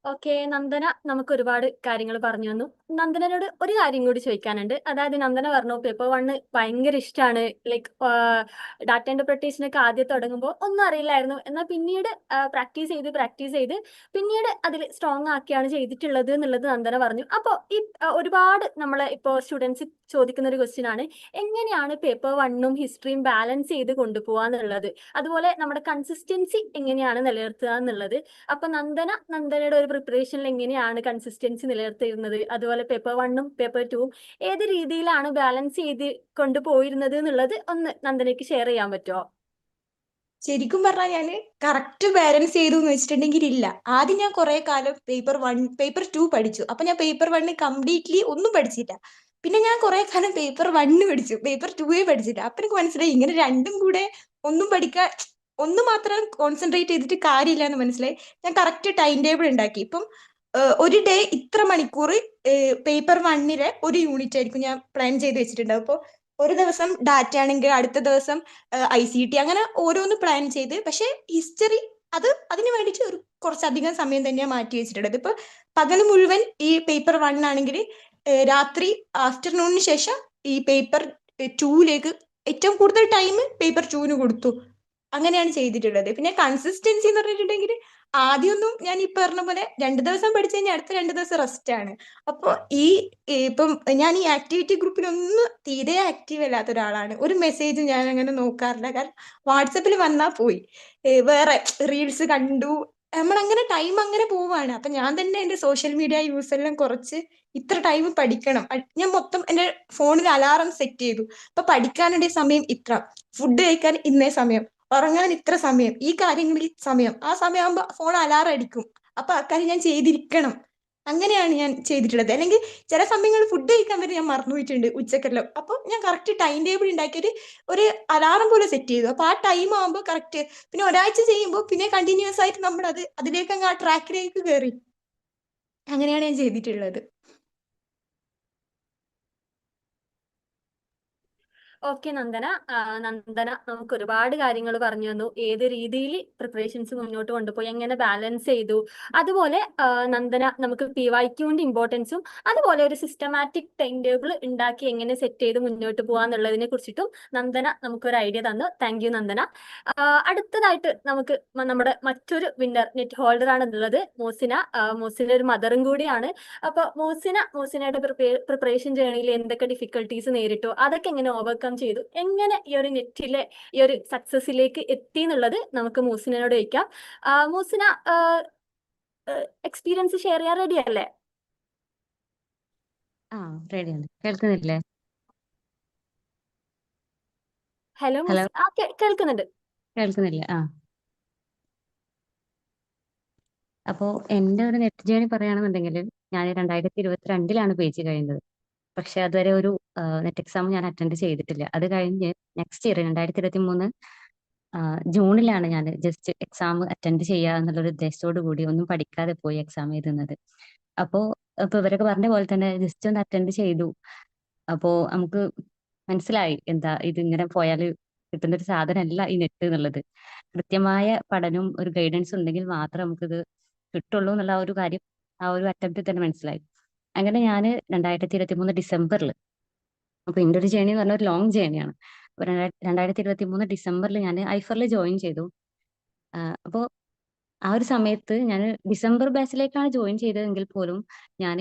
[SPEAKER 1] ഓക്കെ നന്ദന നമുക്ക് ഒരുപാട് കാര്യങ്ങൾ പറഞ്ഞു തന്നു. നന്ദനോട് ഒരു കാര്യം കൂടി ചോദിക്കാനുണ്ട്. അതായത് നന്ദന പറഞ്ഞു പേപ്പർ വണ്ണ് ഭയങ്കര ഇഷ്ടമാണ് ലൈക്ക് ഡാറ്റ ഇന്റർപ്രിട്ടേഷനൊക്കെ ആദ്യം തുടങ്ങുമ്പോൾ ഒന്നും അറിയില്ലായിരുന്നു. എന്നാൽ പിന്നീട് പ്രാക്ടീസ് ചെയ്ത് പ്രാക്ടീസ് ചെയ്ത് പിന്നീട് അതിൽ സ്ട്രോങ് ആക്കിയാണ് ചെയ്തിട്ടുള്ളത് എന്നുള്ളത് നന്ദന പറഞ്ഞു. അപ്പോൾ ഈ ഒരുപാട് നമ്മളെ ഇപ്പോൾ സ്റ്റുഡൻസ് ചോദിക്കുന്ന ഒരു ക്വസ്റ്റ്യൻ ആണ്. എങ്ങനെയാണ് പേപ്പർ വണ്ണും ഹിസ്റ്ററിയും ബാലൻസ് ചെയ്ത് കൊണ്ടുപോകാന്നുള്ളത് അതുപോലെ നമ്മുടെ കൺസിസ്റ്റൻസി എങ്ങനെയാണ് നിലനിർത്തുക എന്നുള്ളത്. അപ്പൊ നന്ദന നന്ദനയുടെ ഒരു പ്രിപ്പറേഷനിൽ എങ്ങനെയാണ് കൺസിസ്റ്റൻസി നിലനിർത്തിയിരുന്നത്? അതുപോലെ പേപ്പർ വണ്ണും പേപ്പർ ടൂവും ഏത് രീതിയിലാണ് ബാലൻസ് ചെയ്ത് കൊണ്ടുപോയിരുന്നത് എന്നുള്ളത് ഒന്ന് നന്ദനയ്ക്ക് ഷെയർ ചെയ്യാൻ പറ്റുമോ
[SPEAKER 3] ശരിക്കും പറഞ്ഞാൽ ഞാൻ കറക്റ്റ് ബാലൻസ് ചെയ്തു എന്ന് വെച്ചിട്ടുണ്ടെങ്കിൽ ഇല്ല. ആദ്യം ഞാൻ കുറെ കാലം പേപ്പർ വൺ പേപ്പർ ടു പഠിച്ചു. അപ്പൊ ഞാൻ പേപ്പർ വണ്ണ് കംപ്ലീറ്റ്ലി ഒന്നും പഠിച്ചില്ല. പിന്നെ ഞാൻ കുറെ കാലം പേപ്പർ വണ്ണ് പഠിച്ചു. പേപ്പർ ടുവേ പഠിച്ചില്ല. അപ്പൊ എനിക്ക് മനസ്സിലായി. ഇങ്ങനെ രണ്ടും കൂടെ ഒന്നും പഠിക്കാൻ ഒന്ന് മാത്രം കോൺസെൻട്രേറ്റ് ചെയ്തിട്ട് കാര്യമില്ല എന്ന് മനസ്സിലായി. ഞാൻ കറക്റ്റ് ടൈം ടേബിൾ ഉണ്ടാക്കി. ഇപ്പം ഒരു ഡേ ഇത്ര മണിക്കൂർ പേപ്പർ വണ്ണിലെ ഒരു യൂണിറ്റ് ആയിരിക്കും ഞാൻ പ്ലാൻ ചെയ്ത് വെച്ചിട്ടുണ്ടാവും അപ്പോൾ ഒരു ദിവസം ഡാറ്റ ആണെങ്കിൽ അടുത്ത ദിവസം ഐ സി ടി അങ്ങനെ ഓരോന്ന് പ്ലാൻ ചെയ്ത്. പക്ഷെ ഹിസ്റ്ററി അത് അതിന് വേണ്ടിയിട്ട് ഒരു കുറച്ചധികം സമയം തന്നെയാണ് മാറ്റി വെച്ചിട്ടുള്ളത്. ഇപ്പൊ പകൽ മുഴുവൻ ഈ പേപ്പർ വൺ ആണെങ്കിൽ രാത്രി ആഫ്റ്റർനൂണിന് ശേഷം ഈ പേപ്പർ ടൂയിലേക്ക് ഏറ്റവും കൂടുതൽ ടൈം പേപ്പർ ടൂവിന് കൊടുത്തു. അങ്ങനെയാണ് ചെയ്തിട്ടുള്ളത്. പിന്നെ കൺസിസ്റ്റൻസി എന്ന് പറഞ്ഞിട്ടുണ്ടെങ്കിൽ ആദ്യമൊന്നും ഞാൻ ഈ പറഞ്ഞ പോലെ രണ്ട് ദിവസം പഠിച്ചു കഴിഞ്ഞാൽ അടുത്ത രണ്ട് ദിവസം റെസ്റ്റ് ആണ്. അപ്പോൾ ഈ ഇപ്പം ഞാൻ ഈ ആക്ടിവിറ്റി ഗ്രൂപ്പിലൊന്നും തീരെ ആക്റ്റീവ് അല്ലാത്ത ഒരാളാണ്. ഒരു മെസ്സേജ് ഞാൻ അങ്ങനെ നോക്കാറില്ല. കാരണം വാട്സപ്പിൽ വന്നാൽ പോയി. വേറെ റീൽസ് കണ്ടു. നമ്മൾ അങ്ങനെ ടൈം അങ്ങനെ പോവാണ്. അപ്പൊ ഞാൻ തന്നെ എന്റെ സോഷ്യൽ മീഡിയ യൂസ് എല്ലാം കുറച്ച് ഇത്ര ടൈം പഠിക്കണം. ഞാൻ മൊത്തം എന്റെ ഫോണിൽ അലാറം സെറ്റ് ചെയ്തു. അപ്പൊ പഠിക്കാനുള്ള സമയം ഇത്ര ഫുഡ് കഴിക്കാൻ ഇന്നേ സമയം ഉറങ്ങാൻ ഇത്ര സമയം ഈ കാര്യങ്ങളിൽ സമയം. ആ സമയമാകുമ്പോ ഫോൺ അലാറം അടിക്കും. അപ്പൊ അക്കാര്യം ഞാൻ ചെയ്തിരിക്കണം. അങ്ങനെയാണ് ഞാൻ ചെയ്തിട്ടുള്ളത്. അല്ലെങ്കിൽ ചില സമയങ്ങളിൽ ഫുഡ് കഴിക്കാൻ വരെ ഞാൻ മറന്നുപോയിട്ടുണ്ട് ഉച്ചക്കെല്ലാം അപ്പൊ ഞാൻ കറക്റ്റ് ടൈം ടേബിൾ ഉണ്ടാക്കിയിട്ട് ഒരു അലാറം പോലെ സെറ്റ് ചെയ്തു. അപ്പൊ ആ ടൈം ആകുമ്പോൾ കറക്റ്റ് പിന്നെ ഒരാഴ്ച ചെയ്യുമ്പോൾ പിന്നെ കണ്ടിന്യൂസ് ആയിട്ട് നമ്മൾ അത് അതിലേക്ക് അങ്ങ് ആ ട്രാക്കിലേക്ക് കയറി അങ്ങനെയാണ് ഞാൻ ചെയ്തിട്ടുള്ളത്.
[SPEAKER 1] ഓക്കെ നന്ദന. നന്ദന നമുക്ക് ഒരുപാട് കാര്യങ്ങൾ പറഞ്ഞു തന്നു. ഏത് രീതിയിൽ പ്രിപ്പറേഷൻസ് മുന്നോട്ട് കൊണ്ടുപോയി എങ്ങനെ ബാലൻസ് ചെയ്തു. അതുപോലെ നന്ദന നമുക്ക് പി വൈക്യൂന്റെ ഇമ്പോർട്ടൻസും അതുപോലെ ഒരു സിസ്റ്റമാറ്റിക് ടൈം ടേബിൾ ഉണ്ടാക്കി എങ്ങനെ സെറ്റ് ചെയ്ത് മുന്നോട്ട് പോകാന്നുള്ളതിനെ കുറിച്ചിട്ടും നന്ദന നമുക്കൊരു ഐഡിയ തന്നു. Thank you Nandana. അടുത്തതായിട്ട് നമുക്ക് നമ്മുടെ മറ്റൊരു വിന്നർ നെറ്റ് ഹോൾഡർ ആണെന്നുള്ളത് മോസിന. മോസിന ഒരു മദറും കൂടിയാണ്. അപ്പൊ മോസിന മോസിനയുടെ പ്രിപ്പറേഷൻ ജേണിയിൽ എന്തൊക്കെ ഡിഫിക്കൽട്ടീസ് നേരിട്ടു അതൊക്കെ എങ്ങനെ ഓവർകം ചെയ്തു. എങ്ങനെ ഈ ഒരു നെറ്റിലെ ഈ ഒരു സക്സസിലേക്ക് എത്തി എന്നുള്ളത് നമുക്ക് മൂസിനോട് ചോദിക്കാം. മൂസിന എക്സ്പീരിയൻസ് ഷെയർ ചെയ്യാൻ റെഡി അല്ലേ?
[SPEAKER 4] കേൾക്കുന്നില്ലേ?
[SPEAKER 1] ഹലോ കേൾക്കുന്നുണ്ട്.
[SPEAKER 4] കേൾക്കുന്നില്ലേ? ആ. അപ്പോൾ എന്റെ ഒരു നെറ്റ് ജേണി പറയുകയാണെന്നുണ്ടെങ്കിൽ ഞാൻ രണ്ടായിരത്തി ഇരുപത്തിരണ്ടിലാണ് പി ജി കഴിയുന്നത് പക്ഷെ അതുവരെ ഒരു നെറ്റ് എക്സാം ഞാൻ അറ്റൻഡ് ചെയ്തിട്ടില്ല. അത് കഴിഞ്ഞ് നെക്സ്റ്റ് ഇയർ രണ്ടായിരത്തി ഇരുപത്തി മൂന്ന് ജൂണിലാണ് ഞാൻ ജസ്റ്റ് എക്സാം അറ്റൻഡ് ചെയ്യുക എന്നുള്ളൊരു ഉദ്ദേശത്തോടു കൂടി ഒന്നും പഠിക്കാതെ പോയി എക്സാം എഴുതുന്നത്. അപ്പോ ഇപ്പൊ ഇവരൊക്കെ പറഞ്ഞ പോലെ തന്നെ ജസ്റ്റ് ഒന്ന് അറ്റൻഡ് ചെയ്തു. അപ്പോ നമുക്ക് മനസ്സിലായി എന്താ ഇത് ഇങ്ങനെ പോയാൽ കിട്ടുന്ന ഒരു സാധനമല്ല ഈ നെറ്റ് എന്നുള്ളത്. കൃത്യമായ പഠനവും ഒരു ഗൈഡൻസ് ഉണ്ടെങ്കിൽ മാത്രം നമുക്കിത് കിട്ടുള്ളൂ എന്നുള്ള ആ ഒരു കാര്യം ആ ഒരു അറ്റംപ്റ്റിൽ തന്നെ മനസ്സിലായി. അങ്ങനെ ഞാൻ രണ്ടായിരത്തി ഇരുപത്തി മൂന്ന് ഡിസംബറിൽ അപ്പൊ എന്റെ ഒരു ജേണി എന്ന് പറഞ്ഞാൽ ഒരു ലോങ് ജേണിയാണ്. അപ്പൊ രണ്ടായിരത്തി ഇരുപത്തി മൂന്ന് ഡിസംബറിൽ ഞാൻ ഐഫറിൽ ജോയിൻ ചെയ്തു. അപ്പോൾ ആ ഒരു സമയത്ത് ഞാൻ ഡിസംബർ ബാച്ചിലേക്കാണ് ജോയിൻ ചെയ്തതെങ്കിൽ പോലും ഞാൻ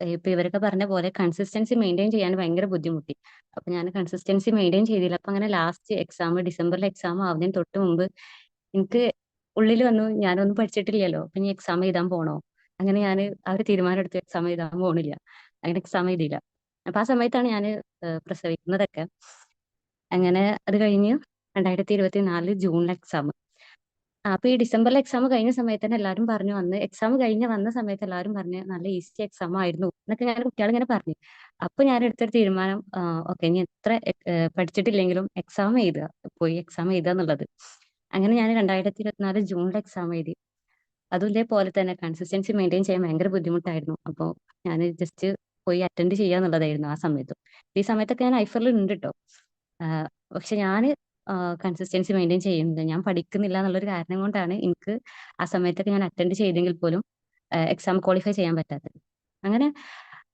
[SPEAKER 4] ഇപ്പൊ ഇവരൊക്കെ പറഞ്ഞ പോലെ കൺസിസ്റ്റൻസി മെയിന്റെയിൻ ചെയ്യാൻ ഭയങ്കര ബുദ്ധിമുട്ടി. അപ്പൊ ഞാൻ കൺസിസ്റ്റൻസി മെയിന്റെയിൻ ചെയ്തില്ല. അപ്പൊ അങ്ങനെ ലാസ്റ്റ് എക്സാം ഡിസംബറിൽ എക്സാം ആവുന്നതിന് തൊട്ട് മുമ്പ് എനിക്ക് ഉള്ളിൽ വന്നു ഞാനൊന്നും പഠിച്ചിട്ടില്ലല്ലോ. അപ്പൊ ഇനി എക്സാം എഴുതാൻ പോണോ? അങ്ങനെ ഞാൻ ആ ഒരു തീരുമാനം എടുത്ത സമയം എഴുതാൻ പോണില്ല. അങ്ങനെ സമയം ഇതില്ല. അപ്പൊ ആ സമയത്താണ് ഞാൻ പ്രസവിക്കുന്നതൊക്കെ. അങ്ങനെ അത് കഴിഞ്ഞ് രണ്ടായിരത്തി ഇരുപത്തി നാല് ജൂണിൽ എക്സാം അപ്പൊ ഈ ഡിസംബറിലെ എക്സാം കഴിഞ്ഞ സമയത്ത് തന്നെ എല്ലാവരും പറഞ്ഞു വന്ന് എക്സാം കഴിഞ്ഞ് വന്ന സമയത്ത് എല്ലാവരും പറഞ്ഞു നല്ല ഈസി എക്സാം ആയിരുന്നു എന്നൊക്കെ ഞാൻ കുട്ടികൾ ഇങ്ങനെ പറഞ്ഞു. അപ്പൊ ഞാൻ എടുത്തൊരു തീരുമാനം ഓക്കെ ഇനി എത്ര പഠിച്ചിട്ടില്ലെങ്കിലും എക്സാം എഴുതുക പോയി എക്സാം എഴുതുക എന്നുള്ളത്. അങ്ങനെ ഞാൻ രണ്ടായിരത്തി ഇരുപത്തിനാല് ജൂണിൽ എക്സാം എഴുതി. അതും ഇതേപോലെ തന്നെ കൺസിസ്റ്റൻസി മെയിന്റെയിൻ ചെയ്യാൻ ഭയങ്കര ബുദ്ധിമുട്ടായിരുന്നു. അപ്പോൾ ഞാൻ ജസ്റ്റ് പോയി അറ്റൻഡ് ചെയ്യുക എന്നുള്ളതായിരുന്നു ആ സമയത്ത്. ഈ സമയത്തൊക്കെ ഞാൻ ഐഫറിൽ ഉണ്ട് കേട്ടോ പക്ഷെ ഞാൻ കൺസിസ്റ്റൻസി മെയിന്റെയിൻ ചെയ്യുന്നത് ഞാൻ പഠിക്കുന്നില്ല എന്നുള്ളൊരു കാരണം കൊണ്ടാണ് എനിക്ക് ആ സമയത്തൊക്കെ ഞാൻ അറ്റൻഡ് ചെയ്തെങ്കിൽ പോലും എക്സാം ക്വാളിഫൈ ചെയ്യാൻ പറ്റാത്തത്. അങ്ങനെ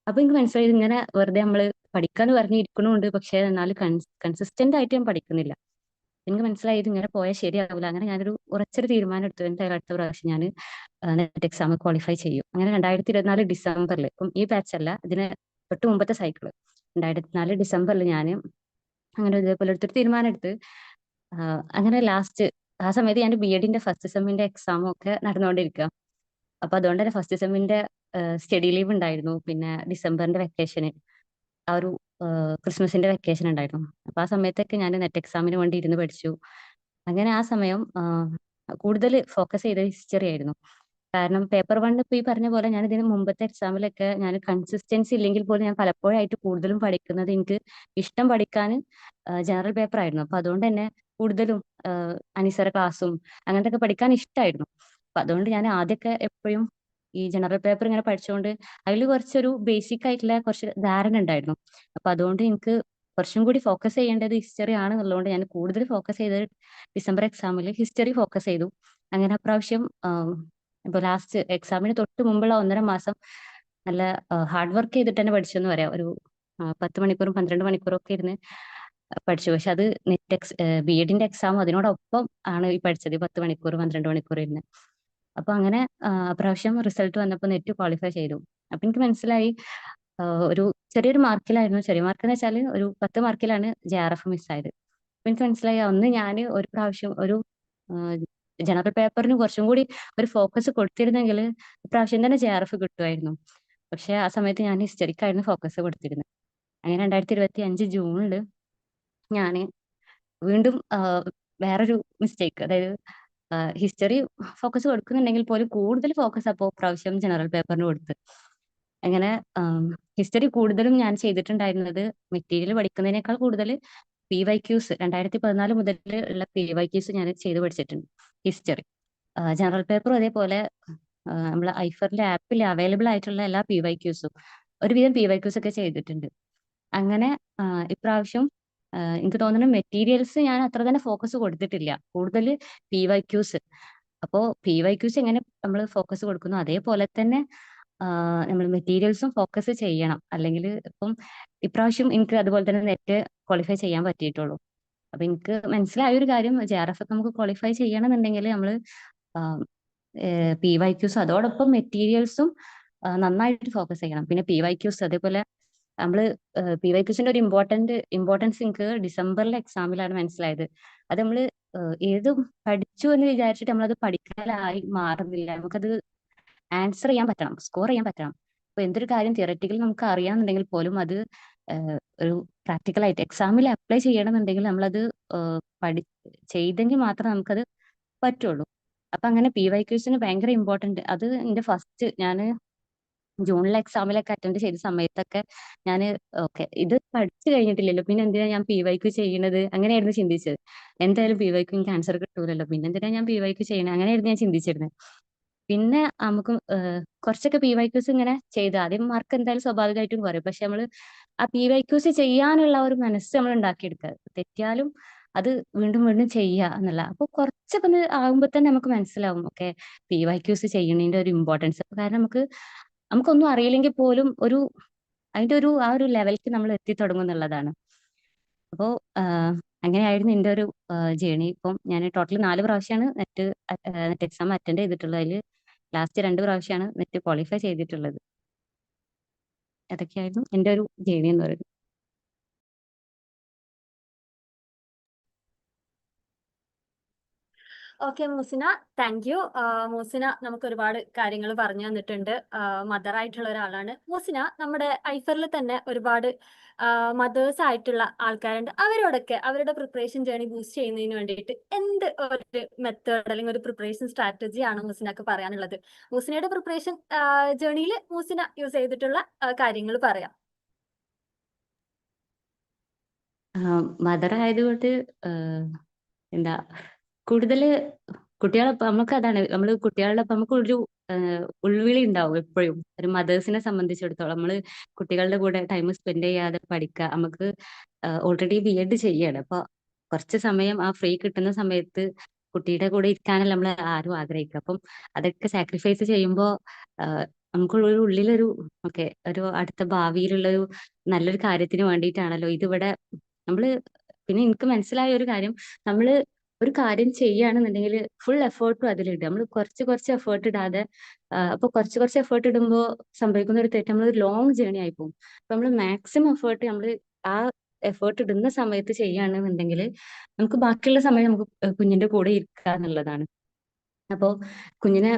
[SPEAKER 4] അപ്പൊ എനിക്ക് മനസ്സിലായി ഇങ്ങനെ വെറുതെ നമ്മൾ പഠിക്കാന്ന് പറഞ്ഞിരിക്കണുണ്ട് പക്ഷെ എന്നാലും കൺസിസ്റ്റന്റ് ആയിട്ട് ഞാൻ പഠിക്കുന്നില്ല. എനിക്ക് മനസ്സിലായി ഇത് ഇങ്ങനെ പോയാൽ ശരിയാവില്ല അങ്ങനെ ഞാനൊരു ഉറച്ചൊരു തീരുമാനം എടുത്തു. എന്തായാലും അടുത്ത പ്രാവശ്യം ഞാൻ നെറ്റ് എക്സാം ക്വാളിഫൈ ചെയ്യും. അങ്ങനെ രണ്ടായിരത്തി ഇരുപത്തിനാല് ഡിസംബറിൽ ഇപ്പം ഈ ബാച്ച് അല്ല ഇതിന് തൊട്ട് മുമ്പത്തെ സൈക്കിൾ രണ്ടായിരത്തി നാല് ഡിസംബറിൽ ഞാൻ അങ്ങനെ ഇതേപോലെ എടുത്തൊരു തീരുമാനം എടുത്ത് അങ്ങനെ ലാസ്റ്റ് ആ സമയത്ത് ഞാൻ ബി എഡിന്റെ ഫസ്റ്റ് സെമ്മിന്റെ എക്സാമും ഒക്കെ നടന്നുകൊണ്ടിരിക്കുക അപ്പൊ അതുകൊണ്ട് തന്നെ ഫസ്റ്റ് സെമ്മിന്റെ സ്റ്റഡി ലീവ് ഉണ്ടായിരുന്നു. പിന്നെ ഡിസംബറിന്റെ വെക്കേഷന് ആ ഒരു ക്രിസ്മസിന്റെ വെക്കേഷൻ ഉണ്ടായിരുന്നു. അപ്പൊ ആ സമയത്തൊക്കെ ഞാൻ നെറ്റ് എക്സാമിന് വേണ്ടി ഇരുന്ന് പഠിച്ചു. അങ്ങനെ ആ സമയം കൂടുതൽ ഫോക്കസ് ചെയ്ത ഹിസ്റ്ററി ആയിരുന്നു. കാരണം പേപ്പർ വൺ ഇപ്പൊ ഈ പറഞ്ഞ പോലെ ഞാൻ ഇതിന് മുമ്പത്തെ എക്സാമിലൊക്കെ ഞാൻ കൺസിസ്റ്റൻസി ഇല്ലെങ്കിൽ പോലും ഞാൻ പലപ്പോഴായിട്ട് കൂടുതലും പഠിക്കുന്നത് എനിക്ക് ഇഷ്ടം പഠിക്കാൻ ജനറൽ പേപ്പർ ആയിരുന്നു. അപ്പൊ അതുകൊണ്ട് തന്നെ കൂടുതലും അനിസറ ക്ലാസ്സും അങ്ങനത്തെ ഒക്കെ പഠിക്കാൻ ഇഷ്ടമായിരുന്നു അപ്പൊ അതുകൊണ്ട് ഞാൻ ആദ്യമൊക്കെ എപ്പോഴും ഈ ജനറൽ പേപ്പർ ഇങ്ങനെ പഠിച്ചുകൊണ്ട് അതിൽ കുറച്ചൊരു ബേസിക് ആയിട്ടുള്ള കുറച്ച് ധാരണ ഉണ്ടായിരുന്നു. അപ്പൊ അതുകൊണ്ട് എനിക്ക് കുറച്ചും കൂടി ഫോക്കസ് ചെയ്യേണ്ടത് ഹിസ്റ്ററി ആണ് എന്നുള്ളതുകൊണ്ട് ഞാൻ കൂടുതൽ ഫോക്കസ് ചെയ്തത് ഡിസംബർ എക്സാമിൽ ഹിസ്റ്ററി ഫോക്കസ് ചെയ്തു. അങ്ങനെ അപ്രാവശ്യം ഇപ്പൊ ലാസ്റ്റ് എക്സാമിന് തൊട്ട് മുമ്പുള്ള ഒന്നര മാസം നല്ല ഹാർഡ് വർക്ക് ചെയ്തിട്ട് തന്നെ പഠിച്ചെന്ന് പറയാം. ഒരു പത്ത് മണിക്കൂറും പന്ത്രണ്ട് മണിക്കൂറും ഒക്കെ ഇരുന്ന് പഠിച്ചു. പക്ഷെ അത് നെറ്റ് എക്സ് ബി എഡിന്റെ എക്സാം അതിനോടൊപ്പം ആണ് ഈ പഠിച്ചത്. പത്ത് മണിക്കൂർ പന്ത്രണ്ട് മണിക്കൂർ ഇരുന്ന്. അപ്പൊ അങ്ങനെ പ്രാവശ്യം അപ്രാവശ്യം റിസൾട്ട് വന്നപ്പോൾ നെറ്റ് ക്വാളിഫൈ ചെയ്തു. അപ്പൊ എനിക്ക് മനസ്സിലായി ഒരു ചെറിയൊരു മാർക്കിലായിരുന്നു. ചെറിയ മാർക്ക് എന്ന് വെച്ചാൽ ഒരു പത്ത് മാർക്കിലാണ് ജെ ആർ എഫ് മിസ്സായത് അപ്പൊ എനിക്ക് മനസ്സിലായി അന്ന് ഞാൻ ഒരു പ്രാവശ്യം ഒരു ജനറൽ പേപ്പറിന് കുറച്ചും കൂടി ഒരു ഫോക്കസ് കൊടുത്തിരുന്നെങ്കിൽ ഇപ്രാവശ്യം തന്നെ ജെ ആർ എഫ് കിട്ടുമായിരുന്നു. പക്ഷെ ആ സമയത്ത് ഞാൻ ഹിസ്റ്ററിക്കായിരുന്നു ഫോക്കസ് കൊടുത്തിരുന്നത് അങ്ങനെ രണ്ടായിരത്തി ഇരുപത്തി അഞ്ച് ജൂണിൽ ഞാൻ വീണ്ടും വേറൊരു മിസ്റ്റേക്ക് അതായത് ഹിസ്റ്ററി ഫോക്കസ് കൊടുക്കുന്നുണ്ടെങ്കിൽ പോലും കൂടുതൽ ഫോക്കസ് അപ്പോൾ പ്രാവശ്യം ജനറൽ പേപ്പറിന് കൊടുത്ത്. അങ്ങനെ ഹിസ്റ്ററി കൂടുതലും ഞാൻ ചെയ്തിട്ടുണ്ടായിരുന്നത് മെറ്റീരിയൽ പഠിക്കുന്നതിനേക്കാൾ കൂടുതൽ പി വൈ ക്യൂസ് രണ്ടായിരത്തി പതിനാല് മുതൽ ഉള്ള പി വൈ ക്യൂസ് ഞാൻ ചെയ്ത് പഠിച്ചിട്ടുണ്ട്. ഹിസ്റ്ററി ജനറൽ പേപ്പറും അതേപോലെ നമ്മളെ ഐഫറിന്റെ ആപ്പിൽ അവൈലബിൾ ആയിട്ടുള്ള എല്ലാ പി വൈ ക്യൂസും ഒരുവിധം പി വൈ ക്യൂസ് ഒക്കെ ചെയ്തിട്ടുണ്ട്. അങ്ങനെ ഇപ്രാവശ്യം എനിക്ക് തോന്നുന്നു മെറ്റീരിയൽസ് ഞാൻ അത്ര തന്നെ ഫോക്കസ് കൊടുത്തിട്ടില്ല. കൂടുതൽ പി വൈ ക്യൂസ് അപ്പോൾ പി വൈ ക്യൂസ് എങ്ങനെ നമ്മൾ ഫോക്കസ് കൊടുക്കുന്നു? അതേപോലെ തന്നെ നമ്മൾ മെറ്റീരിയൽസും ഫോക്കസ് ചെയ്യണം. അല്ലെങ്കിൽ ഇപ്പം ഇപ്രാവശ്യം എനിക്ക് അതുപോലെ തന്നെ നെറ്റ് ക്വാളിഫൈ ചെയ്യാൻ പറ്റിയിട്ടുള്ളൂ. അപ്പൊ എനിക്ക് മനസ്സിലായ ഒരു കാര്യം ജെ ആർ എഫ് ഒക്കെ നമുക്ക് ക്വാളിഫൈ ചെയ്യണമെന്നുണ്ടെങ്കിൽ നമ്മൾ പി വൈ ക്യൂസ് അതോടൊപ്പം മെറ്റീരിയൽസും നന്നായിട്ട് ഫോക്കസ് ചെയ്യണം. പിന്നെ പി വൈ ക്യൂസ് അതേപോലെ നമ്മൾ പി വൈ ക്യൂസിന്റെ ഒരു ഇമ്പോർട്ടന്റ് ഇമ്പോർട്ടൻസ് എനിക്ക് ഡിസംബറിലെ എക്സാമിലാണ് മനസ്സിലായത്. അത് നമ്മൾ ഏതും പഠിച്ചു എന്ന് വിചാരിച്ചിട്ട് നമ്മളത് പഠിക്കാനായി മാറുന്നില്ല. നമുക്കത് ആൻസർ ചെയ്യാൻ പറ്റണം സ്കോർ ചെയ്യാൻ പറ്റണം. അപ്പൊ എന്തൊരു കാര്യം തിയററ്റിക്കൽ നമുക്ക് അറിയാന്നുണ്ടെങ്കിൽ പോലും അത് ഒരു പ്രാക്ടിക്കലായിട്ട് എക്സാമിൽ അപ്ലൈ ചെയ്യണമെന്നുണ്ടെങ്കിൽ നമ്മളത് പഠി ചെയ്തെങ്കിൽ മാത്രമേ നമുക്കത് പറ്റുള്ളൂ. അപ്പൊ അങ്ങനെ പി വൈ ക്യൂസിന് ഭയങ്കര ഇമ്പോർട്ടന്റ് അത് എന്റെ ഫസ്റ്റ് ഞാൻ ജൂണിലെ എക്സാമിലൊക്കെ അറ്റൻഡ് ചെയ്ത സമയത്തൊക്കെ ഞാൻ ഓക്കെ ഇത് പഠിച്ചു കഴിഞ്ഞിട്ടില്ലല്ലോ. പിന്നെ എന്തിനാ ഞാൻ പി വൈക്ക് ചെയ്യണത്? അങ്ങനെയായിരുന്നു ചിന്തിച്ചത്. എന്തായാലും പി വൈക്ക് എനിക്ക് ആൻസർ കിട്ടൂലല്ലോ. പിന്നെ എന്തിനാ ഞാൻ പി വൈക്ക് ചെയ്യണത്? അങ്ങനെയായിരുന്നു ഞാൻ ചിന്തിച്ചിരുന്നത് പിന്നെ നമുക്ക് കുറച്ചൊക്കെ പി വൈ ക്യൂസ് ഇങ്ങനെ ചെയ്ത്. ആദ്യം മാർക്ക് എന്തായാലും സ്വാഭാവികമായിട്ടും കുറയും. പക്ഷെ നമ്മൾ ആ പി വൈ ക്യൂസ് ചെയ്യാനുള്ള ഒരു മനസ്സ് നമ്മൾ ഉണ്ടാക്കിയെടുക്കുക. തെറ്റിയാലും അത് വീണ്ടും വീണ്ടും ചെയ്യുക എന്നുള്ള. അപ്പൊ കുറച്ചൊക്കെ ആകുമ്പോൾ തന്നെ നമുക്ക് മനസ്സിലാവും ഓക്കെ പി വൈ ക്യൂസ് ചെയ്യുന്നതിന്റെ ഒരു ഇമ്പോർട്ടൻസ് കാരണം നമുക്ക് നമുക്കൊന്നും അറിയില്ലെങ്കിൽ പോലും ഒരു അതിന്റെ ഒരു ആ ഒരു ലെവലിലേക്ക് നമ്മൾ എത്തി തുടങ്ങും എന്നുള്ളതാണ്. അപ്പോ ആഹ് അങ്ങനെയായിരുന്നു എന്റെ ഒരു ജേണി. ഇപ്പം ഞാൻ ടോട്ടൽ നാല് പ്രാവശ്യമാണ് നെറ്റ് നെറ്റ് എക്സാം അറ്റൻഡ് ചെയ്തിട്ടുള്ളത്. അതിൽ ലാസ്റ്റ് രണ്ട് പ്രാവശ്യമാണ് നെറ്റ് ക്വാളിഫൈ ചെയ്തിട്ടുള്ളത്. അതൊക്കെയായിരുന്നു എന്റെ ഒരു ജേണി എന്ന് പറയുന്നത്.
[SPEAKER 1] Okay Moosina thank you Moosina നമുക്ക് ഒരുപാട് കാര്യങ്ങൾ പറഞ്ഞു തന്നിട്ടുണ്ട്. മദർ ആയിട്ടുള്ള ഒരാളാണ്. മൂസിന നമ്മുടെ ഐഫറിൽ തന്നെ ഒരുപാട് മദേഴ്സ് ആയിട്ടുള്ള ആൾക്കാരുണ്ട്. അവരോടൊക്കെ അവരുടെ പ്രിപ്പറേഷൻ ജേണി ബൂസ്റ്റ് ചെയ്യുന്നതിന് വേണ്ടിയിട്ട് എന്ത് ഒരു മെത്തേഡ് അല്ലെങ്കിൽ ഒരു പ്രിപ്പറേഷൻ സ്ട്രാറ്റജി ആണ് മൂസിനക്ക് പറയാനുള്ളത്? മൂസിനയുടെ പ്രിപ്പറേഷൻ ജേണിയിൽ മൂസിന യൂസ് ചെയ്തിട്ടുള്ള കാര്യങ്ങൾ പറയാം.
[SPEAKER 4] മദർ ആയതുകൊണ്ട് എന്താ കൂടുതൽ കുട്ടികളൊപ്പം നമുക്ക് അതാണ് നമ്മൾ കുട്ടികളോടൊപ്പം നമുക്ക് ഒരു ഉൾവിളി ഉണ്ടാവും എപ്പോഴും. ഒരു മദേഴ്സിനെ സംബന്ധിച്ചിടത്തോളം നമ്മൾ കുട്ടികളുടെ കൂടെ ടൈം സ്പെൻഡ് ചെയ്യാതെ പഠിക്കുക നമുക്ക് ഓൾറെഡി ബി എഡ് ചെയ്യാണ്. അപ്പൊ കുറച്ച് സമയം ആ ഫ്രീ കിട്ടുന്ന സമയത്ത് കുട്ടിയുടെ കൂടെ ഇരിക്കാനല്ല നമ്മൾ ആരും ആഗ്രഹിക്കുക അപ്പം അതൊക്കെ സാക്രിഫൈസ് ചെയ്യുമ്പോൾ നമുക്കുള്ളൊരു ഉള്ളിലൊരു ഓക്കെ ഒരു അടുത്ത ഭാവിയിലുള്ള ഒരു നല്ലൊരു കാര്യത്തിന് വേണ്ടിയിട്ടാണല്ലോ. ഇതിവിടെ നമ്മൾ പിന്നെ എനിക്ക് മനസ്സിലായ ഒരു കാര്യം നമ്മൾ ഒരു കാര്യം ചെയ്യുകയാണെന്നുണ്ടെങ്കിൽ ഫുൾ എഫേർട്ടും അതിലിടുക. നമ്മൾ കുറച്ച് കുറച്ച് എഫേർട്ട് ഇടാതെ അപ്പൊ കുറച്ച് കുറച്ച് എഫേർട്ട് ഇടുമ്പോൾ സംഭവിക്കുന്ന ഒരു തെറ്റ് നമ്മൾ ലോങ് ജേണി ആയി പോകും. അപ്പൊ നമ്മൾ മാക്സിമം എഫേർട്ട് നമ്മൾ ആ എഫേർട്ട് ഇടുന്ന സമയത്ത് ചെയ്യുകയാണെന്നുണ്ടെങ്കിൽ നമുക്ക് ബാക്കിയുള്ള സമയം നമുക്ക് കുഞ്ഞിന്റെ കൂടെ ഇരിക്കുക എന്നുള്ളതാണ്. അപ്പോ കുഞ്ഞിനെ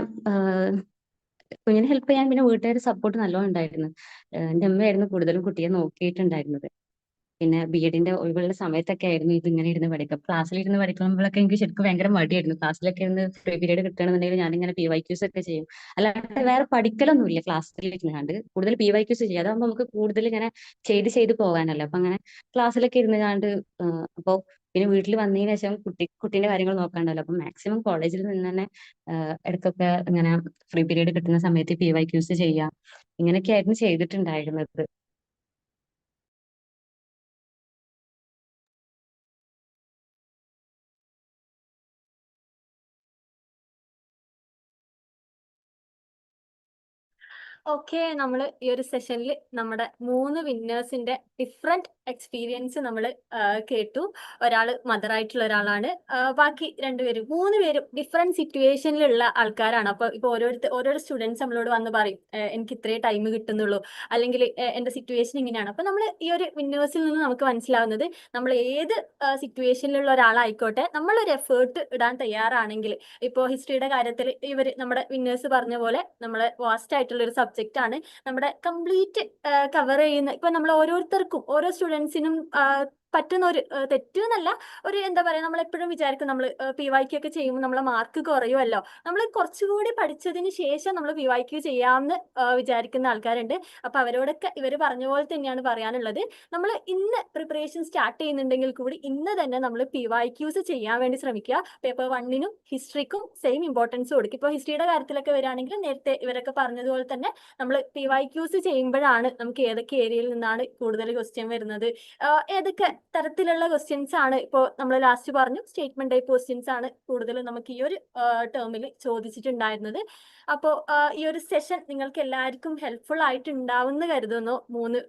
[SPEAKER 4] കുഞ്ഞിനെ ഹെൽപ്പ് ചെയ്യാൻ പിന്നെ വീട്ടുകാരുടെ സപ്പോർട്ട് നല്ലോണം ഉണ്ടായിരുന്നു. എന്റെ അമ്മയായിരുന്നു കൂടുതലും കുട്ടിയെ നോക്കിയിട്ടുണ്ടായിരുന്നത്. പിന്നെ ബി എഡിന്റെ ഒഴിവുള്ള സമയത്തൊക്കെ ആയിരുന്നു ഇത് ഇങ്ങനെ ഇരുന്ന് പഠിക്കുക. ക്ലാസ്സിൽ ഇരുന്ന് പഠിക്കുമ്പോഴൊക്കെ എനിക്ക് ശരിക്കും ഭയങ്കര മടിയായിരുന്നു. ക്ലാസ്സിലൊക്കെ ഇരുന്ന് ഫ്രീ പീരീഡ് കിട്ടണമെന്നുണ്ടെങ്കിൽ ഞാനിങ്ങനെ പി വൈ ക്യൂസ് ഒക്കെ ചെയ്യും. അല്ലാണ്ട് വേറെ പഠിക്കലൊന്നുമില്ല ക്ലാസ്സിലിരുന്നാണ്ട് കൂടുതൽ പി വൈ ക്യൂസ് ചെയ്യും. അതാകുമ്പോൾ നമുക്ക് കൂടുതൽ ഇങ്ങനെ ചെയ്ത് ചെയ്ത് പോകാനല്ലോ. അപ്പൊ അങ്ങനെ ക്ലാസ്സിലൊക്കെ ഇരുന്ന് കണ്ട് അപ്പോൾ പിന്നെ വീട്ടിൽ വന്നതിന് ശേഷം കുട്ടി കുട്ടീന്റെ കാര്യങ്ങൾ നോക്കാണ്ടല്ലോ. അപ്പൊ മാക്സിമം കോളേജിൽ നിന്ന് തന്നെ ഇടയ്ക്കൊക്കെ ഇങ്ങനെ ഫ്രീ പീരീഡ് കിട്ടുന്ന സമയത്ത് പി വൈ ക്യൂസ് ചെയ്യാം. ഇങ്ങനെയൊക്കെയായിരുന്നു ചെയ്തിട്ടുണ്ടായിരുന്നത്.
[SPEAKER 1] ഓക്കെ നമ്മൾ ഈ ഒരു സെഷനിൽ നമ്മുടെ മൂന്ന് വിന്നേഴ്സിന്റെ ഡിഫറെന്റ് എക്സ്പീരിയൻസ് നമ്മൾ കേട്ടു. ഒരാൾ മദറായിട്ടുള്ള ഒരാളാണ്. ബാക്കി രണ്ടുപേരും മൂന്ന് പേരും ഡിഫറെന്റ് സിറ്റുവേഷനിലുള്ള ആൾക്കാരാണ്. അപ്പോൾ ഇപ്പോൾ ഓരോരുത്തർ ഓരോരോ സ്റ്റുഡൻസ് നമ്മളോട് വന്ന് പറയും എനിക്ക് ഇത്രേ ടൈം കിട്ടുന്നുള്ളൂ. അല്ലെങ്കിൽ എന്റെ സിറ്റുവേഷൻ ഇങ്ങനെയാണ്. അപ്പോൾ നമ്മൾ ഈ ഒരു വിന്നേഴ്സിൽ നിന്ന് നമുക്ക് മനസ്സിലാവുന്നത് നമ്മൾ ഏത് സിറ്റുവേഷനിലുള്ള ഒരാളായിക്കോട്ടെ നമ്മളൊരു എഫേർട്ട് ഇടാൻ തയ്യാറാണെങ്കിൽ. ഇപ്പോൾ ഹിസ്റ്ററിയുടെ കാര്യത്തിൽ ഇവർ നമ്മുടെ വിന്നേഴ്സ് പറഞ്ഞ പോലെ നമ്മൾ വാസ്റ്റ് ആയിട്ടുള്ള ഒരു സബ്ജക്റ്റ് ആണ്. നമ്മുടെ കംപ്ലീറ്റ് കവർ ചെയ്യുന്ന ഇപ്പൊ നമ്മൾ ഓരോരുത്തർക്കും ഓരോ സ്റ്റുഡൻസിനും പറ്റുന്ന ഒരു തെറ്റ് എന്നല്ല ഒരു എന്താ പറയാ നമ്മൾ എപ്പോഴും വിചാരിക്കും നമ്മൾ പി വൈ ക്യൂ ഒക്കെ ചെയ്യുമ്പോൾ നമ്മളെ മാർക്ക് കുറയുമല്ലോ നമ്മൾ കുറച്ചുകൂടി പഠിച്ചതിന് ശേഷം നമ്മൾ പി വൈ ക്യൂ ചെയ്യാമെന്ന് വിചാരിക്കുന്ന ആൾക്കാരുണ്ട്. അപ്പൊ അവരോടൊക്കെ ഇവർ പറഞ്ഞ പോലെ തന്നെയാണ് പറയാനുള്ളത്. നമ്മൾ ഇന്ന് പ്രിപ്പറേഷൻ സ്റ്റാർട്ട് ചെയ്യുന്നുണ്ടെങ്കിൽ കൂടി ഇന്ന് തന്നെ നമ്മൾ പി വൈ ക്യൂസ് ചെയ്യാൻ വേണ്ടി ശ്രമിക്കുക. പേപ്പർ വണ്ണിനും ഹിസ്റ്ററിക്കും സെയിം ഇമ്പോർട്ടൻസ് കൊടുക്കും ഇപ്പോൾ ഹിസ്റ്ററിയുടെ കാര്യത്തിലൊക്കെ വരികയാണെങ്കിൽ നേരത്തെ ഇവരൊക്കെ പറഞ്ഞതുപോലെ തന്നെ നമ്മൾ പി വൈ ക്യൂസ് ചെയ്യുമ്പോഴാണ് നമുക്ക് ഏതൊക്കെ ഏരിയയിൽ നിന്നാണ് കൂടുതൽ ക്വസ്റ്റ്യൻ വരുന്നത്. ഏതൊക്കെ തരത്തിലുള്ള ക്വസ്റ്റ്യൻസ് ആണ് ഇപ്പോൾ നമ്മൾ ലാസ്റ്റ് പറഞ്ഞു സ്റ്റേറ്റ്മെന്റ് ടൈപ്പ് ക്വസ്റ്റ്യൻസ് ആണ് കൂടുതലും നമുക്ക് ഈ ഒരു ടേമിൽ ചോദിച്ചിട്ടുണ്ടായിരുന്നത്. അപ്പോൾ ഈ ഒരു സെഷൻ നിങ്ങൾക്ക് എല്ലാവർക്കും ഹെൽപ്ഫുൾ ആയിട്ടുണ്ടാവുമെന്ന് കരുതുന്നു. മൂന്ന്